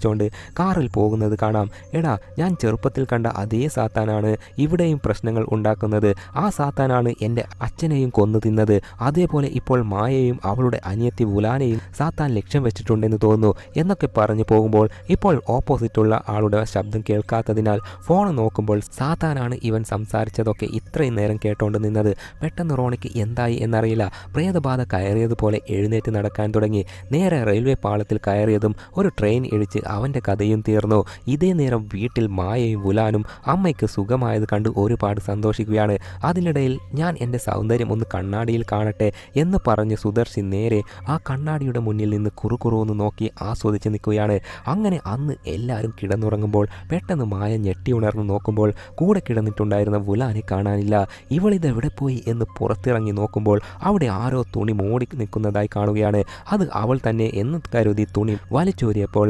സംസാരിച്ചുകൊണ്ട് കാറിൽ പോകുന്നത് കാണാം. എടാ ഞാൻ ചെറുപ്പത്തിൽ കണ്ട അതേ സാത്താനാണ് ഇവിടെയും പ്രശ്നങ്ങൾ ഉണ്ടാക്കുന്നത്. ആ സാത്താനാണ് എന്റെ അച്ഛനെയും കൊന്നു തിന്നത്. അതേപോലെ ഇപ്പോൾ മായയും അവളുടെ അനിയത്തി വുലാനയും സാത്താൻ ലക്ഷ്യം വെച്ചിട്ടുണ്ടെന്ന് തോന്നുന്നു. എന്നൊക്കെ പറഞ്ഞു പോകുമ്പോൾ ഇപ്പോൾ ഓപ്പോസിറ്റുള്ള ആളുടെ ശബ്ദം കേൾക്കാത്തതിനാൽ ഫോൺ നോക്കുമ്പോൾ സാത്താനാണ് ഇവൻ സംസാരിച്ചതൊക്കെ ഇത്രയും നേരം കേട്ടോണ്ട് നിന്നത്. പെട്ടെന്ന് റോണിക്ക് എന്തായി എന്നറിയില്ല. പ്രേതബാധ കയറിയതുപോലെ എഴുന്നേറ്റ് നടക്കാൻ തുടങ്ങി. നേരെ റെയിൽവേ പാളത്തിൽ കയറിയതും ഒരു ട്രെയിൻ ഇടിച്ച് അവന്റെ കഥയും തീർന്നു. ഇതേ നേരം വീട്ടിൽ മായയും വുലാനും അമ്മയ്ക്ക് സുഖമായത് കണ്ട് ഒരുപാട് സന്തോഷിക്കുകയാണ്. അതിനിടയിൽ ഞാൻ എന്റെ സൗന്ദര്യം ഒന്ന് കണ്ണാടിയിൽ കാണട്ടെ എന്ന് പറഞ്ഞ് സുദർശി നേരെ ആ കണ്ണാടിയുടെ മുന്നിൽ നിന്ന് കുറുകുറുവെന്ന് നോക്കി ആസ്വദിച്ച് നിൽക്കുകയാണ്. അങ്ങനെ അന്ന് എല്ലാവരും കിടന്നുറങ്ങുമ്പോൾ പെട്ടെന്ന് മായ ഞെട്ടി ഉണർന്ന് നോക്കുമ്പോൾ കൂടെ കിടന്നിട്ടുണ്ടായിരുന്ന വുലാനെ കാണാനില്ല. ഇവളിത് എവിടെ പോയി എന്ന് പുറത്തിറങ്ങി നോക്കുമ്പോൾ അവിടെ ആരോ തുണി മൂടി നിൽക്കുന്നതായി കാണുകയാണ്. അത് അവൾ തന്നെ എന്ന് കരുതി തുണി വലിച്ചൂരിയപ്പോൾ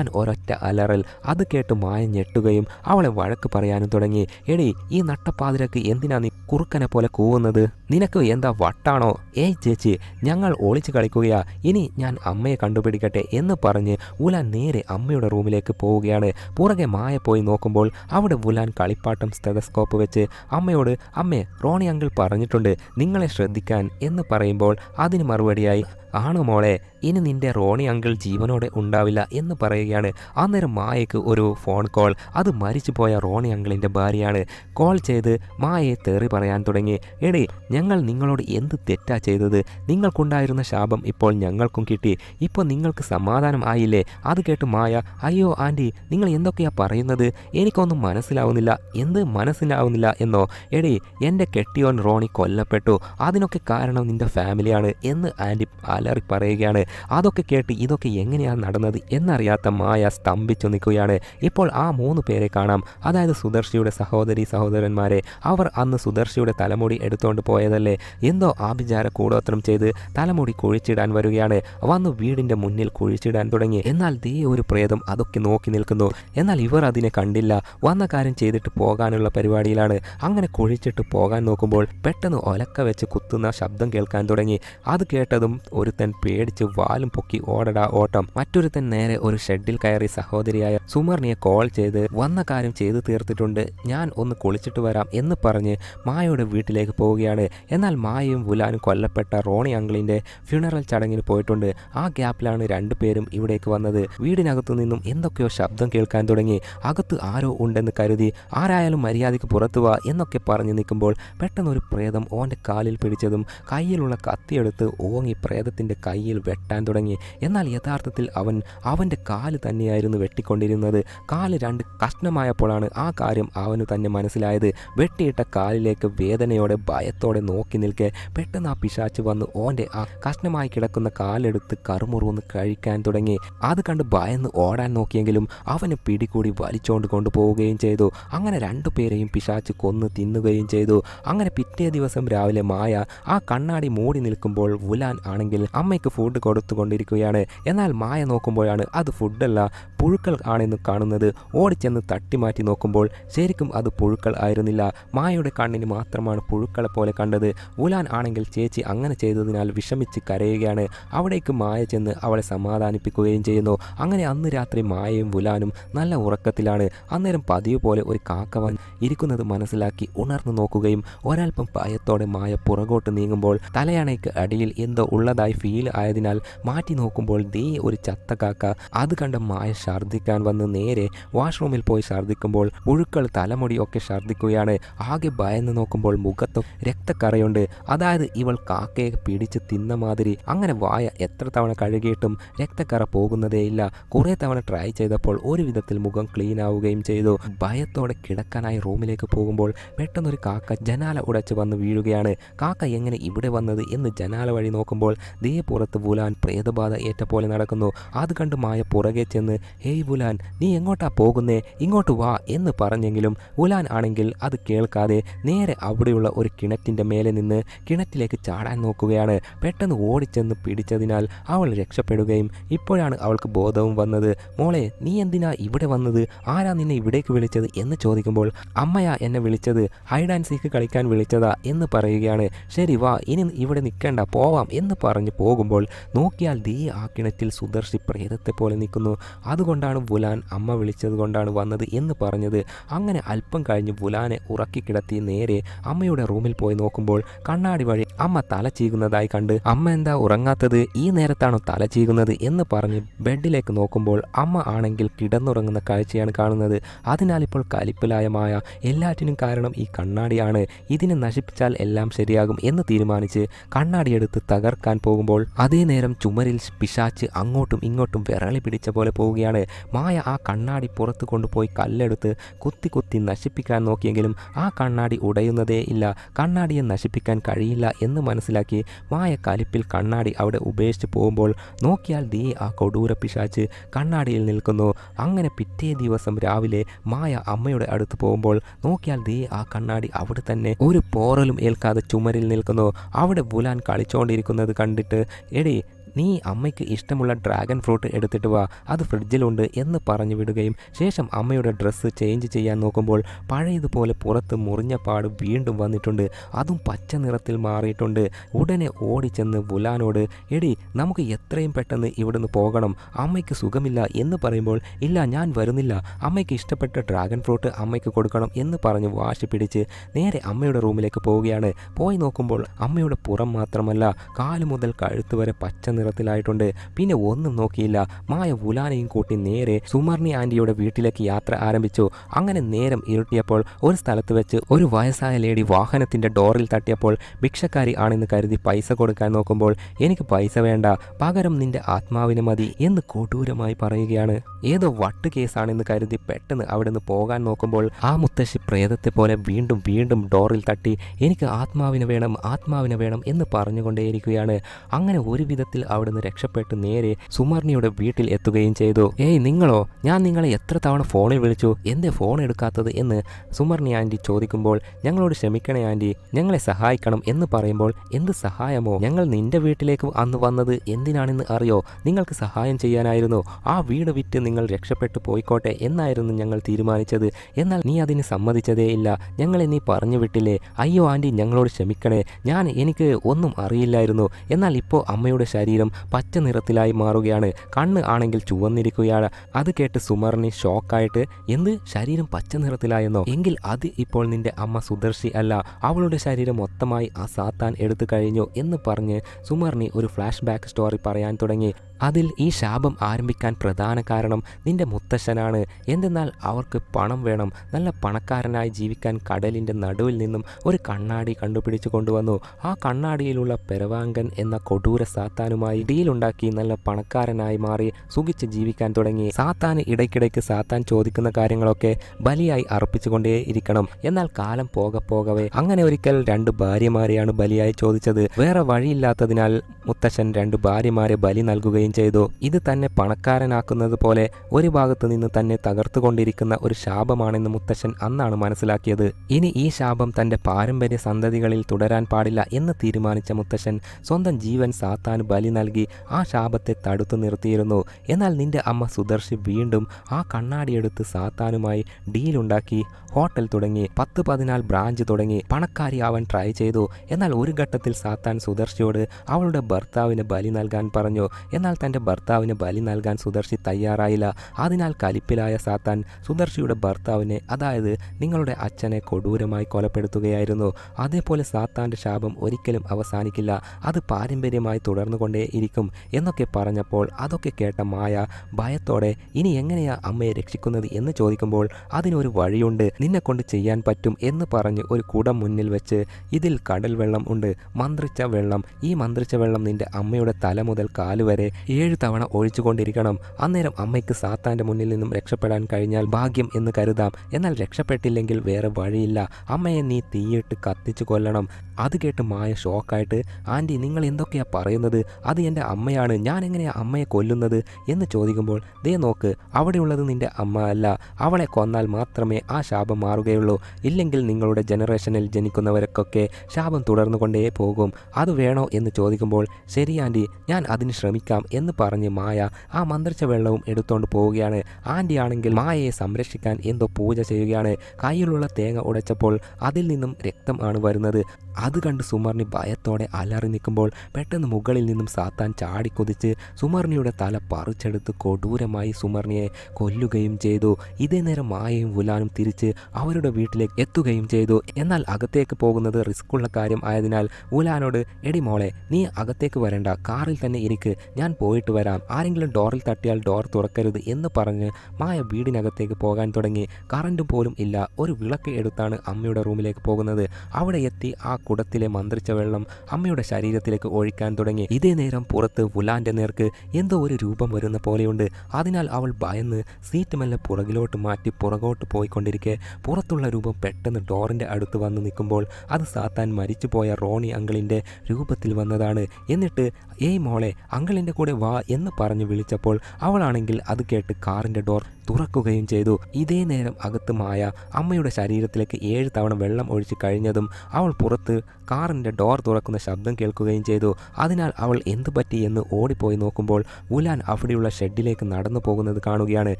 വുലാൻ ഒരൊറ്റ അലറൽ അത് കേട്ട് മായ ഞെട്ടുകയും അവളെ വഴക്ക് പറയാനും തുടങ്ങി. എടി ഈ നട്ടപ്പാതിരക്ക് എന്തിനാ നീ കുറുക്കനെ പോലെ കൂവുന്നത്? നിനക്ക് എന്താ വട്ടാണോ? ഏയ് ചേച്ചി ഞങ്ങൾ ഒളിച്ചു കളിക്കുകയാ. ഇനി ഞാൻ അമ്മയെ കണ്ടുപിടിക്കട്ടെ എന്ന് പറഞ്ഞ് ഉലാൻ നേരെ അമ്മയുടെ റൂമിലേക്ക് പോവുകയാണ്. പുറകെ മായ പോയി നോക്കുമ്പോൾ അവിടെ ഉലാൻ കളിപ്പാട്ടം സ്റ്റെതസ്കോപ്പ് വെച്ച് അമ്മയോട് അമ്മേ റോണി അങ്കിൾ പറഞ്ഞിട്ടുണ്ട് നിങ്ങളെ ശ്രദ്ധിക്കാൻ എന്ന് പറയുമ്പോൾ അതിന് മറുപടിയായി ആണോ മോളെ ഇനി നിന്റെ റോണി അങ്കിൾ ജീവനോടെ ഉണ്ടാവില്ല എന്ന് പറയുകയാണ്. അന്നേരം മായയ്ക്ക് ഒരു ഫോൺ കോൾ. അത് മരിച്ചുപോയ റോണി അങ്കിളിന്റെ ഭാര്യയാണ്. കോൾ ചെയ്ത് മായയെ തേറി പറയാൻ തുടങ്ങി. എടേ ഞങ്ങൾ നിങ്ങളോട് എന്ത് തെറ്റാ ചെയ്തത്? നിങ്ങൾക്കുണ്ടായിരുന്ന ശാപം ഇപ്പോൾ ഞങ്ങൾക്കും കിട്ടി. ഇപ്പോൾ നിങ്ങൾക്ക് സമാധാനം ആയില്ലേ? അത് കേട്ട് മായ അയ്യോ ആന്റി നിങ്ങൾ എന്തൊക്കെയാ പറയുന്നത്? എനിക്കൊന്നും മനസ്സിലാവുന്നില്ല. എന്ത് മനസ്സിലാവുന്നില്ല എന്നോ? എടേ എന്റെ കെട്ടിയോൻ റോണി കൊല്ലപ്പെട്ടു. അതിനൊക്കെ കാരണം നിന്റെ ഫാമിലിയാണ് എന്ന് ആന്റി അലറി പറയുകയാണ് അതൊക്കെ കേട്ട് ഇതൊക്കെ എങ്ങനെയാണ് നടന്നത്? എന്നറിയാത്ത മായ സ്തംഭിച്ചു നിൽക്കുകയാണ്. ഇപ്പോൾ ആ മൂന്ന് പേരെ കാണാം. അതായത് സുദർശിയുടെ സഹോദരി സഹോദരന്മാരെ. അവർ അന്ന് സുദർശിയുടെ തലമുടി എടുത്തുകൊണ്ട് പോയതല്ലേ? എന്തോ ആഭിചാര കൂടോത്രം ചെയ്ത് തലമുടി കുഴിച്ചിടാൻ വരികയാണ്. വന്ന് വീടിന്റെ മുന്നിൽ കുഴിച്ചിടാൻ തുടങ്ങി. എന്നാൽ ദേ ഒരു പ്രേതം അതൊക്കെ നോക്കി നിൽക്കുന്നു. എന്നാൽ ഇവർ അതിനെ കണ്ടില്ല. വന്ന കാര്യം ചെയ്തിട്ട് പോകാനുള്ള പരിപാടിയിലാണ്. അങ്ങനെ കുഴിച്ചിട്ട് പോകാൻ നോക്കുമ്പോൾ പെട്ടെന്ന് ഒലക്ക വെച്ച് കുത്തുന്ന ശബ്ദം കേൾക്കാൻ തുടങ്ങി. അത് കേട്ടതും ഒരുത്തൻ പേടിച്ച് വാലും പൊക്കി ഓടടാ ഓട്ടം. മറ്റൊരുത്തൻ നേരെ ഒരു ഷെഡിൽ കയറി സഹോദരിയായ സുമർണിയെ കോൾ ചെയ്ത് വന്ന കാര്യം ചെയ്തു തീർത്തിട്ടുണ്ട്. ഞാൻ ഒന്ന് കുളിച്ചിട്ട് വരാം എന്ന് പറഞ്ഞ് മായയുടെ വീട്ടിലേക്ക് പോവുകയാണ്. എന്നാൽ മായയും വുലാനും കൊല്ലപ്പെട്ട റോണി അങ്കിളിന്റെ ഫ്യൂണറൽ ചടങ്ങിന് പോയിട്ടുണ്ട്. ആ ഗ്യാപ്പിലാണ് രണ്ടുപേരും ഇവിടേക്ക് വന്നത്. വീടിനകത്തു നിന്നും എന്തൊക്കെയോ ശബ്ദം കേൾക്കാൻ തുടങ്ങി. അകത്ത് ആരോ ഉണ്ടെന്ന് കരുതി ആരായാലും മര്യാദയ്ക്ക് പുറത്തു വാ എന്നൊക്കെ പറഞ്ഞു നിൽക്കുമ്പോൾ പെട്ടെന്ന് ഒരു പ്രേതം ഓന്റെ കാലിൽ പിടിച്ചതും കയ്യിലുള്ള കത്തിയെടുത്ത് ഓങ്ങി പ്രേതത്തിന്റെ കയ്യിൽ വെട്ടാൻ തുടങ്ങി. എന്നാൽ യഥാർത്ഥത്തിൽ അവൻ അവന്റെ കാൽ തന്നെയായിരുന്നു വെട്ടിക്കൊണ്ടിരുന്നത്. കാൽ രണ്ട് കഷ്ണമായപ്പോഴാണ് ആ കാര്യം അവന് തന്നെ മനസ്സിലായത്. വെട്ടിയിട്ട കാലിലേക്ക് വേദനയോടെ ഭയത്തോടെ നോക്കി നിൽക്കെ പെട്ടെന്ന് ആ പിശാച്ച് വന്ന് ഓന്റെ ആ കഷ്ണമായി കിടക്കുന്ന കാലെടുത്ത് കറുമുറുന്ന് കഴിക്കാൻ തുടങ്ങി. അത് കണ്ട് ഭയന്ന് ഓടാൻ നോക്കിയെങ്കിലും അവന് പിടികൂടി വലിച്ചോണ്ട് കൊണ്ടുപോവുകയും ചെയ്തു. അങ്ങനെ രണ്ടുപേരെയും പിശാച്ച് കൊന്ന് തിന്നുകയും ചെയ്തു. അങ്ങനെ പിറ്റേ ദിവസം രാവിലെ മായ ആ കണ്ണാടി മൂടി നിൽക്കുമ്പോൾ വുലാൻ ആണെങ്കിൽ അമ്മയ്ക്ക് ഫുഡ് കൊടുത്തുകൊണ്ടിരിക്കുകയാണ്. എന്നാൽ മായ നോക്കുമ്പോഴാണ് അത് ഫുഡല്ല പുഴുക്കൾ ആണെന്ന് കാണുന്നത്. ഓടിച്ചെന്ന് തട്ടിമാറ്റി നോക്കുമ്പോൾ ശരിക്കും അത് പുഴുക്കൾ ആയിരുന്നില്ല. മായയുടെ കണ്ണിന് മാത്രമാണ് പുഴുക്കളെ പോലെ കണ്ടത്. ഉലാൻ ആണെങ്കിൽ ചേച്ചി അങ്ങനെ ചെയ്തതിനാൽ വിഷമിച്ച് കരയുകയാണ്. അവിടേക്ക് മായ ചെന്ന് അവളെ സമാധാനിപ്പിക്കുകയും ചെയ്യുന്നു. അങ്ങനെ അന്ന് രാത്രി മായയും ഉലാനും നല്ല ഉറക്കത്തിലാണ്. അന്നേരം പതിവ് പോലെ ഒരു കാക്കവൻ ഇരിക്കുന്നത് മനസ്സിലാക്കി ഉണർന്നു നോക്കുകയും ഒരൽപ്പം ഭയത്തോടെ മായ പുറകോട്ട് നീങ്ങുമ്പോൾ തലയണയ്ക്ക് അടിയിൽ എന്തോ ഉള്ളതായി ഫീൽ ആയതിനാൽ മാറ്റി നോക്കുമ്പോൾ ദേ ഒരു ചത്ത കാക്ക അത് കണ്ട മായ ഛർദ്ദിക്കാൻ വന്ന് നേരെ വാഷ്റൂമിൽ പോയി ഛർദ്ദിക്കുമ്പോൾ പുഴുക്കൾ തലമുടി ഒക്കെ ഛർദ്ദിക്കുകയാണ്. ആകെ ഭയന്ന് നോക്കുമ്പോൾ മുഖത്തും രക്തക്കറയുണ്ട്. അതായത് ഇവൾ കാക്കയെ പിടിച്ച് തിന്ന മാതിരി. അങ്ങനെ വായ എത്ര തവണ കഴുകിയിട്ടും രക്തക്കറ പോകുന്നതേയില്ല കുറേ തവണ ട്രൈ ചെയ്തപ്പോൾ ഒരു വിധത്തിൽ മുഖം ക്ലീൻ ആവുകയും ചെയ്തു. ഭയത്തോടെ കിടക്കാനായി റൂമിലേക്ക് പോകുമ്പോൾ പെട്ടെന്നൊരു കാക്ക ജനാല ഉടച്ച് വന്ന് വീഴുകയാണ്. കാക്ക എങ്ങനെ ഇവിടെ വന്നത് എന്ന് ജനാല വഴി നോക്കുമ്പോൾ ദേ പുറത്ത് വുലാൻ പ്രേതബാധ ഏറ്റ പോലെ നടക്കുന്നു. അത് കണ്ട് മായ പുറകെ ചെന്ന് ഹേയ് വുലാൻ നീ എങ്ങോട്ടാ പോകുന്നേ? ഇങ്ങോട്ട് വാ എന്ന് പറഞ്ഞെങ്കിലും വുലാൻ ആണെങ്കിൽ അത് കേൾക്കാതെ നേരെ അവിടെയുള്ള ഒരു കിണറ്റിന്റെ മേലെ നിന്ന് കിണറ്റിലേക്ക് ചാടാൻ നോക്കുകയാണ്. പെട്ടെന്ന് ഓടിച്ചെന്ന് പിടിച്ചതിനാൽ അവൾ രക്ഷപ്പെടുകയും ഇപ്പോഴാണ് അവൾക്ക് ബോധവും വന്നത്. മോളെ നീ എന്തിനാ ഇവിടെ വന്നത്? ആരാ നിന്നെ ഇവിടേക്ക് വിളിച്ചത്? എന്ന് ചോദിക്കുമ്പോൾ അമ്മയാ എന്നെ വിളിച്ചത്. ഹൈഡ് ആൻഡ് സീക്ക് കളിക്കാൻ വിളിച്ചതാ എന്ന് പറയുകയാണ്. ശരി വാ ഇനി ഇവിടെ നിൽക്കണ്ട പോവാം എന്ന് പറഞ്ഞ് പോകുമ്പോൾ നോക്കിയാൽ ദേ ആ കിണറ്റിൽ സുദർശി പ്രേതത്തെ പോലെ നിൽക്കുന്നു. അതുകൊണ്ടാണ് വുലാൻ അമ്മ വിളിച്ചത് കൊണ്ടാണ് വന്നത് എന്ന് പറഞ്ഞത്. അങ്ങനെ അല്പം കഴിഞ്ഞ് വുലാനെ ഉറക്കി കിടത്തി നേരെ അമ്മയുടെ റൂമിൽ പോയി നോക്കുമ്പോൾ കണ്ണാടി വഴി അമ്മ തല ചീകുന്നതായി കണ്ട് അമ്മ എന്താ ഉറങ്ങാത്തത്? ഈ നേരത്താണോ തല ചീകുന്നത്? എന്ന് പറഞ്ഞ് ബെഡിലേക്ക് നോക്കുമ്പോൾ അമ്മ ആണെങ്കിൽ കിടന്നുറങ്ങുന്ന കാഴ്ചയാണ് കാണുന്നത്. അതിനാൽ ഇപ്പോൾ കലിപ്പിലായമായ എല്ലാറ്റിനും കാരണം ഈ കണ്ണാടിയാണ്. ഇതിനെ നശിപ്പിച്ചാൽ എല്ലാം ശരിയാകും എന്ന് തീരുമാനിച്ച് കണ്ണാടിയെടുത്ത് തകർക്കാൻ പോകും പോകുമ്പോൾ അതേ നേരം ചുമരിൽ പിശാച്ച് അങ്ങോട്ടും ഇങ്ങോട്ടും വിരളി പിടിച്ച പോലെ പോവുകയാണ്. മായ ആ കണ്ണാടി പുറത്ത് കൊണ്ടുപോയി കല്ലെടുത്ത് കുത്തി കുത്തി നശിപ്പിക്കാൻ നോക്കിയെങ്കിലും ആ കണ്ണാടി ഉടയുന്നതേ ഇല്ല. കണ്ണാടിയെ നശിപ്പിക്കാൻ കഴിയില്ല എന്ന് മനസ്സിലാക്കി മായ കലിപ്പിൽ കണ്ണാടി അവിടെ ഉപേക്ഷിച്ച് പോകുമ്പോൾ നോക്കിയാൽ ദീ ആ കൊടൂര പിശാച്ച് കണ്ണാടിയിൽ നിൽക്കുന്നു. അങ്ങനെ പിറ്റേ ദിവസം രാവിലെ മായ അമ്മയുടെ അടുത്ത് പോകുമ്പോൾ നോക്കിയാൽ ദീ ആ കണ്ണാടി അവിടെ തന്നെ ഒരു പോറലും ഏൽക്കാതെ ചുമരിൽ നിൽക്കുന്നു. അവിടെ ബുലാൻ കളിച്ചുകൊണ്ടിരിക്കുന്നത് കണ്ടിട്ട് എടി നീ അമ്മയ്ക്ക് ഇഷ്ടമുള്ള ഡ്രാഗൺ ഫ്രൂട്ട് എടുത്തിട്ട് വാ അത് ഫ്രിഡ്ജിലുണ്ട് എന്ന് പറഞ്ഞു വിടുകയും ശേഷം അമ്മയുടെ ഡ്രസ്സ് ചേഞ്ച് ചെയ്യാൻ നോക്കുമ്പോൾ പഴയതുപോലെ പുറത്ത് മുറിഞ്ഞ പാട് വീണ്ടും വന്നിട്ടുണ്ട്. അതും പച്ച നിറത്തിൽ മാറിയിട്ടുണ്ട്. ഉടനെ ഓടിച്ചെന്ന് ബുലാനോട് എടി നമുക്ക് എത്രയും പെട്ടെന്ന് ഇവിടുന്ന് പോകണം. അമ്മയ്ക്ക് സുഖമില്ല എന്ന് പറയുമ്പോൾ ഇല്ല ഞാൻ വരുന്നില്ല. അമ്മയ്ക്ക് ഇഷ്ടപ്പെട്ട ഡ്രാഗൺ ഫ്രൂട്ട് അമ്മയ്ക്ക് കൊടുക്കണം എന്ന് പറഞ്ഞ് വാശി പിടിച്ച് നേരെ അമ്മയുടെ റൂമിലേക്ക് പോവുകയാണ്. പോയി നോക്കുമ്പോൾ അമ്മയുടെ പുറം മാത്രമല്ല കാൽ മുതൽ കഴുത്ത് വരെ പച്ച നിറത്തിലായിട്ടുണ്ട്. പിന്നെ ഒന്നും നോക്കിയില്ല. മായ പുലാനയും കൂട്ടി നേരെ സുമർണി ആന്റിയുടെ വീട്ടിലേക്ക് യാത്ര ആരംഭിച്ചു. അങ്ങനെ നേരം ഇരുട്ടിയപ്പോൾ ഒരു സ്ഥലത്ത് വെച്ച് ഒരു വയസ്സായ ലേഡി വാഹനത്തിന്റെ ഡോറിൽ തട്ടിയപ്പോൾ ഭിക്ഷക്കാരി ആണെന്ന് കരുതി പൈസ കൊടുക്കാൻ നോക്കുമ്പോൾ എനിക്ക് പൈസ വേണ്ട. പകരം നിന്റെ ആത്മാവിന് മതി എന്ന് കൊടൂരമായി പറയുകയാണ്. ഏതോ വട്ട് കേസാണെന്ന് കരുതി പെട്ടെന്ന് അവിടെ നിന്ന് പോകാൻ നോക്കുമ്പോൾ ആ മുത്തശ്ശി പ്രേതത്തെ പോലെ വീണ്ടും വീണ്ടും ഡോറിൽ തട്ടി എനിക്ക് ആത്മാവിനെ വേണം ആത്മാവിനെ വേണം എന്ന് പറഞ്ഞുകൊണ്ടേയിരിക്കുകയാണ്. അങ്ങനെ ഒരു വിധത്തിൽ അവിടുന്ന് രക്ഷപ്പെട്ട് നേരെ സുമർണിയുടെ വീട്ടിൽ എത്തുകയും ചെയ്തു. ഏയ് നിങ്ങളോ? ഞാൻ നിങ്ങളെ എത്ര തവണ ഫോണിൽ വിളിച്ചു? എന്തേ ഫോൺ എടുക്കാത്തത്? എന്ന് സുമർണി ആന്റി ചോദിക്കുമ്പോൾ ഞങ്ങളോട് ക്ഷമിക്കണേ ആന്റി ഞങ്ങളെ സഹായിക്കണം എന്ന് പറയുമ്പോൾ എന്ത് സഹായമോ? ഞങ്ങൾ നിന്റെ വീട്ടിലേക്ക് അന്ന് വന്നത് എന്തിനാണെന്ന് അറിയോ? നിങ്ങൾക്ക് സഹായം ചെയ്യാനായിരുന്നു. ആ വീട് വിറ്റ് നിങ്ങൾ രക്ഷപ്പെട്ടു പോയിക്കോട്ടെ എന്നായിരുന്നു ഞങ്ങൾ തീരുമാനിച്ചത്. എന്നാൽ നീ അതിന് സമ്മതിച്ചതേ ഇല്ല. ഞങ്ങളെ നീ പറഞ്ഞു വിട്ടില്ലേ? അയ്യോ ആന്റി ഞങ്ങളോട് ക്ഷമിക്കണേ. ഞാൻ എനിക്ക് ഒന്നും അറിയില്ലായിരുന്നു. എന്നാൽ ഇപ്പോൾ അമ്മയുടെ ശരീരം പച്ച നിറത്തിലായി മാറുകയാണ്. കണ്ണ് ആണെങ്കിൽ ചുവന്നിരിക്കുകയാണ്. അത് കേട്ട് സുമറിന് ഷോക്കായിട്ട് എന്ത്? ശരീരം പച്ച നിറത്തിലായെന്നോ? എങ്കിൽ അത് ഇപ്പോൾ നിന്റെ അമ്മ സുദർശി അല്ല. അവളുടെ ശരീരം മൊത്തമായി ആ സാത്താൻ എടുത്തു കഴിഞ്ഞു എന്ന് പറഞ്ഞ് സുമറിന് ഒരു ഫ്ലാഷ് ബാക്ക് സ്റ്റോറി പറയാൻ തുടങ്ങി. അതിൽ ഈ ശാപം ആരംഭിക്കാൻ പ്രധാന കാരണം നിന്റെ മുത്തശ്ശനാണ്. എന്തെന്നാൽ അവർക്ക് പണം വേണം. നല്ല പണക്കാരനായി ജീവിക്കാൻ കടലിന്റെ നടുവിൽ നിന്നും ഒരു കണ്ണാടി കണ്ടുപിടിച്ചു കൊണ്ടുവന്നു. ആ കണ്ണാടിയിലുള്ള പെരവാങ്കൻ എന്ന കൊടൂര സാത്താനുമായി ഡീലുണ്ടാക്കി നല്ല പണക്കാരനായി മാറി സുഖിച്ച് ജീവിക്കാൻ തുടങ്ങി. സാത്താൻ ഇടയ്ക്കിടയ്ക്ക് സാത്താൻ ചോദിക്കുന്ന കാര്യങ്ങളൊക്കെ ബലിയായി അർപ്പിച്ചുകൊണ്ടേ ഇരിക്കണം. എന്നാൽ കാലം പോക പോകവേ. അങ്ങനെ ഒരിക്കൽ രണ്ട് ഭാര്യമാരെയാണ് ബലിയായി ചോദിച്ചത്. വേറെ വഴിയില്ലാത്തതിനാൽ മുത്തശ്ശൻ രണ്ട് ഭാര്യമാരെ ബലി നൽകുകയും ചെയ്തു. ഇത് തന്നെ പണക്കാരനാക്കുന്നത് പോലെ ഒരു ഭാഗത്ത് നിന്ന് തന്നെ തകർത്തുകൊണ്ടിരിക്കുന്ന ഒരു ശാപമാണെന്ന് മുത്തശ്ശൻ അന്നാണ് മനസ്സിലാക്കിയത്. ഇനി ഈ ശാപം തന്റെ പാരമ്പര്യ സന്തതികളിൽ തുടരാൻ പാടില്ല എന്ന് തീരുമാനിച്ച മുത്തശ്ശൻ സ്വന്തം ജീവൻ സാത്താന് ബലി നൽകി ആ ശാപത്തെ തടുത്തു നിർത്തിയിരുന്നു. എന്നാൽ നിന്റെ അമ്മ സുദർശി വീണ്ടും ആ കണ്ണാടിയെടുത്ത് സാത്താനുമായി ഡീലുണ്ടാക്കി ഹോട്ടൽ തുടങ്ങി പത്ത് പതിനാല് ബ്രാഞ്ച് തുടങ്ങി പണക്കാരിയാവാൻ ട്രൈ ചെയ്തു. എന്നാൽ ഒരു ഘട്ടത്തിൽ സാത്താൻ സുദർശിയോട് അവളുടെ ഭർത്താവിന് ബലി നൽകാൻ പറഞ്ഞു. എന്നാൽ തന്റെ ഭർത്താവിന് ബലി നൽകാൻ സുദർശി തയ്യാറായില്ല. അതിനാൽ കലിപ്പിലായ സാത്താൻ സുദർശിയുടെ ഭർത്താവിനെ അതായത് നിങ്ങളുടെ അച്ഛനെ കൊടൂരമായി കൊലപ്പെടുത്തുകയായിരുന്നു. അതേപോലെ സാത്താന്റെ ശാപം ഒരിക്കലും അവസാനിക്കില്ല. അത് പാരമ്പര്യമായി തുടർന്നുകൊണ്ടേ ഇരിക്കും എന്നൊക്കെ പറഞ്ഞപ്പോൾ അതൊക്കെ കേട്ട മായ ഭയത്തോടെ ഇനി എങ്ങനെയാ അമ്മയെ രക്ഷിക്കുന്നത്? എന്ന് ചോദിക്കുമ്പോൾ അതിനൊരു വഴിയുണ്ട്. നിന്നെ കൊണ്ട് ചെയ്യാൻ പറ്റും എന്ന് പറഞ്ഞ് ഒരു കുടം മുന്നിൽ വെച്ച് ഇതിൽ കടൽ വെള്ളം ഉണ്ട്. മന്ത്രിച്ച വെള്ളം. ഈ മന്ത്രിച്ച വെള്ളം നിന്റെ അമ്മയുടെ തല മുതൽ കാൽ വരെ ഏഴ് തവണ ഒഴിച്ചുകൊണ്ടിരിക്കണം. അന്നേരം അമ്മയ്ക്ക് സാത്താന്റെ മുന്നിൽ നിന്നും രക്ഷപ്പെടാൻ കഴിഞ്ഞാൽ ഭാഗ്യം എന്ന് കരുതാം. എന്നാൽ രക്ഷപ്പെട്ടില്ലെങ്കിൽ വേറെ വഴിയില്ല. അമ്മയെ നീ തീയിട്ട് കത്തിച്ചു കൊല്ലണം. അത് കേട്ട് മായ ഷോക്കായിട്ട് ആന്റി നിങ്ങൾ എന്തൊക്കെയാണ് പറയുന്നത്? അത് എന്റെ അമ്മയാണ്. ഞാൻ എങ്ങനെയാ അമ്മയെ കൊല്ലുന്നത്? എന്ന് ചോദിക്കുമ്പോൾ ദേ നോക്ക് അവിടെയുള്ളത് നിന്റെ അമ്മ അല്ല. അവളെ കൊന്നാൽ മാത്രമേ ആ ശാപം മാറുകയുള്ളൂ. ഇല്ലെങ്കിൽ നിങ്ങളുടെ ജനറേഷനിൽ ജനിക്കുന്നവർക്കൊക്കെ ശാപം തുടർന്നുകൊണ്ടേ പോകും. അത് വേണോ? എന്ന് ചോദിക്കുമ്പോൾ ശരി ആന്റി ഞാൻ അതിന് ശ്രമിക്കാം. എന്ന് പറഞ്ഞ് മായ ആ മന്ത്രിച്ച വെള്ളവും എടുത്തുകൊണ്ട് പോവുകയാണ്. ആന്റി ആണെങ്കിൽ മായയെ സംരക്ഷിക്കാൻ എന്തോ പൂജ ചെയ്യുകയാണ്. കയ്യിലുള്ള തേങ്ങ ഉടച്ചപ്പോൾ അതിൽ നിന്നും രക്തം ആണ് വരുന്നത്. അത് കണ്ട് സുമർണി ഭയത്തോടെ അലറി നിൽക്കുമ്പോൾ പെട്ടെന്ന് മുകളിൽ നിന്നും സാത്താൻ ചാടിക്കൊതിച്ച് സുമർണിയുടെ തല പറിച്ചെടുത്ത് കൊടൂരമായി സുമർണിയെ കൊല്ലുകയും ചെയ്തു. ഇതേ നേരം മായയും വുലാനും തിരിച്ച് അവരുടെ വീട്ടിലേക്ക് എത്തുകയും ചെയ്തു. എന്നാൽ അകത്തേക്ക് പോകുന്നത് റിസ്ക്കുള്ള കാര്യം ആയതിനാൽ വുലാനോട് എടി മോളെ നീ അകത്തേക്ക് വരണ്ട. കാറിൽ തന്നെ ഇരിക്ക്. ഞാൻ പോയിട്ട് വരാം. ആരെങ്കിലും ഡോറിൽ തട്ടിയാൽ ഡോർ തുറക്കരുത് എന്ന് പറഞ്ഞ് മായ വീടിനകത്തേക്ക് പോകാൻ തുടങ്ങി. കറണ്ട് പോലും ഇല്ല. ഒരു വിളക്ക് എടുത്താണ് അമ്മയുടെ റൂമിലേക്ക് പോകുന്നത്. അവിടെ എത്തി ആ കുടത്തിലെ മന്ത്രിച്ച വെള്ളം അമ്മയുടെ ശരീരത്തിലേക്ക് ഒഴിക്കാൻ തുടങ്ങി. ഇതേ നേരം പുറത്ത് വുലാന്റെ നേർക്ക് എന്തോ ഒരു രൂപം വരുന്ന പോലെയുണ്ട്. അതിനാൽ അവൾ ഭയന്ന് സീറ്റ് മെല്ലെ പുറകിലോട്ട് മാറ്റി പുറകോട്ട് പോയിക്കൊണ്ടിരിക്കെ. പുറത്തുള്ള രൂപം പെട്ടെന്ന് ഡോറിന്റെ അടുത്ത് വന്ന് നിൽക്കുമ്പോൾ അത് സാത്താൻ മരിച്ചുപോയ റോണി അങ്കിളിന്റെ രൂപത്തിൽ വന്നതാണ്. എന്നിട്ട് ഏയ് മോളെ അങ്കിളിന്റെ കൂടെ വാ എന്ന് പറഞ്ഞ് വിളിച്ചപ്പോൾ അവളാണെങ്കിൽ അത് കേട്ട് കാറിന്റെ ഡോർ തുറക്കുകയും ചെയ്തു. ഇതേ നേരം അകത്ത് മായ അമ്മയുടെ ശരീരത്തിലേക്ക് ഏഴ് തവണ വെള്ളം ഒഴിച്ച് കഴിഞ്ഞതും അവൾ പുറത്ത് കാറിന്റെ ഡോർ തുറക്കുന്ന ശബ്ദം കേൾക്കുകയും ചെയ്തു. അതിനാൽ അവൾ എന്തു പറ്റി എന്ന് ഓടിപ്പോയി നോക്കുമ്പോൾ ഉലാൻ അവിടെയുള്ള ഷെഡിലേക്ക് നടന്നു പോകുന്നത് കാണുകയാണ്.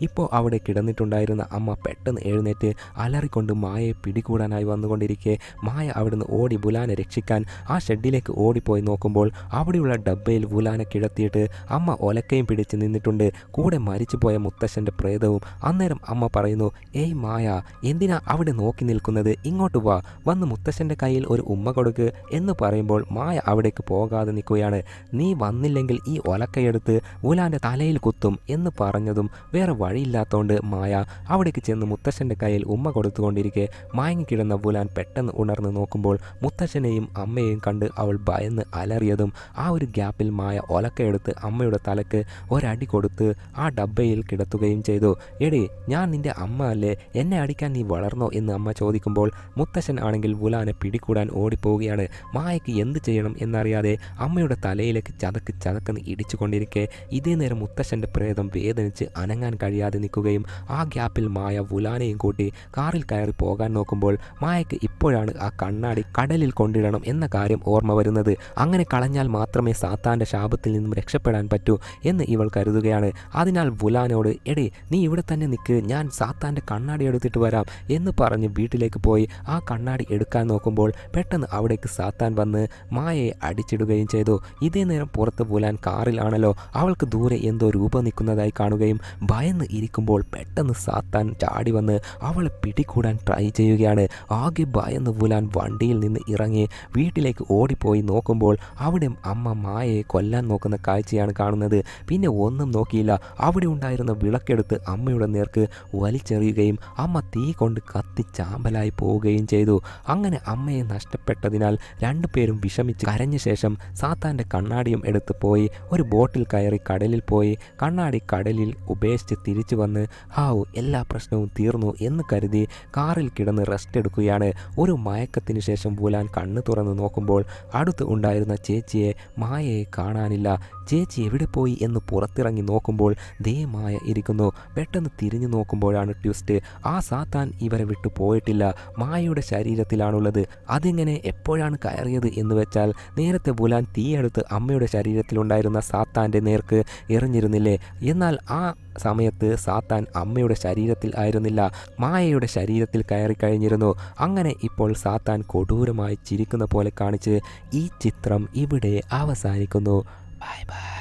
ഇപ്പോൾ അവിടെ കിടന്നിട്ടുണ്ടായിരുന്ന അമ്മ പെട്ടെന്ന് എഴുന്നേറ്റ് അലറിക്കൊണ്ട് മായയെ പിടികൂടാനായി വന്നുകൊണ്ടിരിക്കെ. മായ അവിടുന്ന് ഓടി ബുലാനെ രക്ഷിക്കാൻ ആ ഷെഡിലേക്ക് ഓടിപ്പോയി നോക്കുമ്പോൾ അവിടെയുള്ള ഡബ്ബയിൽ ബുലാനെ കിടത്തിയിട്ട് അമ്മ ഒലക്കയും പിടിച്ച് നിന്നിട്ടുണ്ട്. കൂടെ മരിച്ചുപോയ മുത്തശ്ശന്റെ പ്രേതവും അന്നേരം അമ്മ പറയുന്നു ഏയ് മായ എന്തിനാ അവിടെ നോക്കി നിൽക്കുന്നത്? ഇങ്ങോട്ട് വാ വന്ന് മുത്തശ്ശന്റെ കയ്യിൽ ഒരു ഉമ്മ കൊടുക്ക് എന്ന് പറയുമ്പോൾ മായ അവിടേക്ക് പോകാതെ നിൽക്കുകയാണ്. നീ വന്നില്ലെങ്കിൽ ഈ ഒലക്കയെടുത്ത് ഉലാന്റെ തലയിൽ കുത്തും എന്ന് പറഞ്ഞതും വേറെ വഴിയില്ലാത്തതുകൊണ്ട് മായ അവിടേക്ക് ചെന്ന് മുത്തശ്ശന്റെ കയ്യിൽ ഉമ്മ കൊടുത്തുകൊണ്ടിരിക്കെ. മയങ്ങിക്കിടന്ന ഉലാൻ പെട്ടെന്ന് ഉണർന്ന് നോക്കുമ്പോൾ മുത്തശ്ശനെയും അമ്മയെയും കണ്ട് അവൾ ഭയന്ന് അലറിയതും ആ ഒരു ഗ്യാപ്പിൽ മായ ഒലക്കയെടുത്ത് അമ്മയുടെ തലക്ക് ഒരടി കൊടുത്ത് ആ ഡബ്ബയിൽ കിടത്തുകയും ചെയ്തു. എടി ഞാൻ നിന്റെ അമ്മ അല്ലേ? എന്നെ അടിക്കാൻ നീ വളർന്നോ എന്ന് അമ്മ ചോദിക്കുമ്പോൾ മുത്തശ്ശൻ ആണെങ്കിൽ വുലാനെ പിടികൂടാൻ ഓടിപ്പോവുകയാണ്. മായയ്ക്ക് എന്ത് ചെയ്യണം എന്നറിയാതെ അമ്മയുടെ തലയിലേക്ക് ചതക്ക് ചതക്കെന്ന് ഇടിച്ചുകൊണ്ടിരിക്കെ ഇതേ നേരം മുത്തശ്ശന്റെ പ്രേതം വേദനിച്ച് അനങ്ങാൻ കഴിയാതെ നിൽക്കുകയും ആ ഗ്യാപ്പിൽ മായ വുലാനെയും കൂട്ടി കാറിൽ കയറി പോകാൻ നോക്കുമ്പോൾ മായയ്ക്ക് ഇപ്പോഴാണ് ആ കണ്ണാടി കടലിൽ കൊണ്ടിടണം എന്ന കാര്യം ഓർമ്മ വരുന്നത്. അങ്ങനെ കളഞ്ഞാൽ മാത്രമേ സാത്താന്റെ ശാപത്തിൽ നിന്നും രക്ഷപ്പെടാൻ പറ്റൂ എന്ന് ഇവൾ കരുതുകയാണ്. അതിനാൽ വുലാനോട് എടി നീ ഇവിടെ തന്നെ നിൽക്ക് ഞാൻ സാത്താന്റെ കണ്ണാടി എടുത്തിട്ട് വരാം എന്ന് പറഞ്ഞ് വീട്ടിലേക്ക് പോയി. ആ കണ്ണാടി എടുക്കാൻ നോക്കുമ്പോൾ പെട്ടെന്ന് അവിടേക്ക് സാത്താൻ വന്ന് മായയെ അടിച്ചിടുകയും ചെയ്തു. ഇതേ നേരം പുറത്ത് പോലാൻ കാറിലാണല്ലോ. അവൾക്ക് ദൂരെ എന്തോ രൂപം നിൽക്കുന്നതായി കാണുകയും ഭയന്ന് ഇരിക്കുമ്പോൾ പെട്ടെന്ന് സാത്താൻ ചാടി വന്ന് അവളെ പിടികൂടാൻ ട്രൈ ചെയ്യുകയാണ്. ആകെ ഭയന്ന് പുലാൻ വണ്ടിയിൽ നിന്ന് ഇറങ്ങി വീട്ടിലേക്ക് ഓടിപ്പോയി നോക്കുമ്പോൾ അവിടെ അമ്മ മായയെ കൊല്ലാൻ നോക്കുന്ന കാഴ്ചയാണ് കാണുന്നത്. പിന്നെ ഒന്നും നോക്കിയില്ല. അവിടെ ഉണ്ടായിരുന്ന വിളക്കെടുത്ത് അമ്മയുടെ നേർക്ക് വലിച്ചെറിയുകയും അമ്മ തീ കൊണ്ട് കത്തി ചാമ്പലായി പോവുകയും ചെയ്തു. അങ്ങനെ അമ്മയെ നഷ്ടപ്പെട്ടതിനാൽ രണ്ടുപേരും വിഷമിച്ച് കരഞ്ഞ ശേഷം സാത്താന്റെ കണ്ണാടിയും എടുത്ത് പോയി. ഒരു ബോട്ടിൽ കയറി കടലിൽ പോയി. കണ്ണാടി കടലിൽ ഉപേക്ഷിച്ച് തിരിച്ചു വന്ന് ഹാവു എല്ലാ പ്രശ്നവും തീർന്നു എന്ന് കരുതി കാറിൽ കിടന്ന് റെസ്റ്റ് എടുക്കുകയാണ്. ഒരു മയക്കത്തിന് ശേഷം പോലാൻ കണ്ണു തുറന്ന് നോക്കുമ്പോൾ അടുത്ത് ഉണ്ടായിരുന്ന ചേച്ചിയെ മായയെ കാണാനില്ല. ചേച്ചി എവിടെ പോയി എന്ന് പുറത്തിറങ്ങി നോക്കുമ്പോൾ ദേ മായ ഇരിക്കുന്നു. പെട്ടെന്ന് തിരിഞ്ഞു നോക്കുമ്പോഴാണ് ട്വിസ്റ്റ്. ആ സാത്താൻ ഇവരെ വിട്ടു പോയിട്ടില്ല. മായയുടെ ശരീരത്തിലാണുള്ളത്. അതിങ്ങനെ എപ്പോഴാണ് കയറിയത് എന്ന് വെച്ചാൽ നേരത്തെ ബുലാൻ തീയെടുത്ത് അമ്മയുടെ ശരീരത്തിലുണ്ടായിരുന്ന സാത്താന്റെ നേർക്ക് എറിഞ്ഞിരുന്നില്ലേ? എന്നാൽ ആ സമയത്ത് സാത്താൻ അമ്മയുടെ ശരീരത്തിൽ ആയിരുന്നില്ല. മായയുടെ ശരീരത്തിൽ കയറി കഴിഞ്ഞിരുന്നു. അങ്ങനെ ഇപ്പോൾ സാത്താൻ കൊടൂരമായി ചിരിക്കുന്ന പോലെ കാണിച്ച് ഈ ചിത്രം ഇവിടെ അവസാനിക്കുന്നു. 拜拜。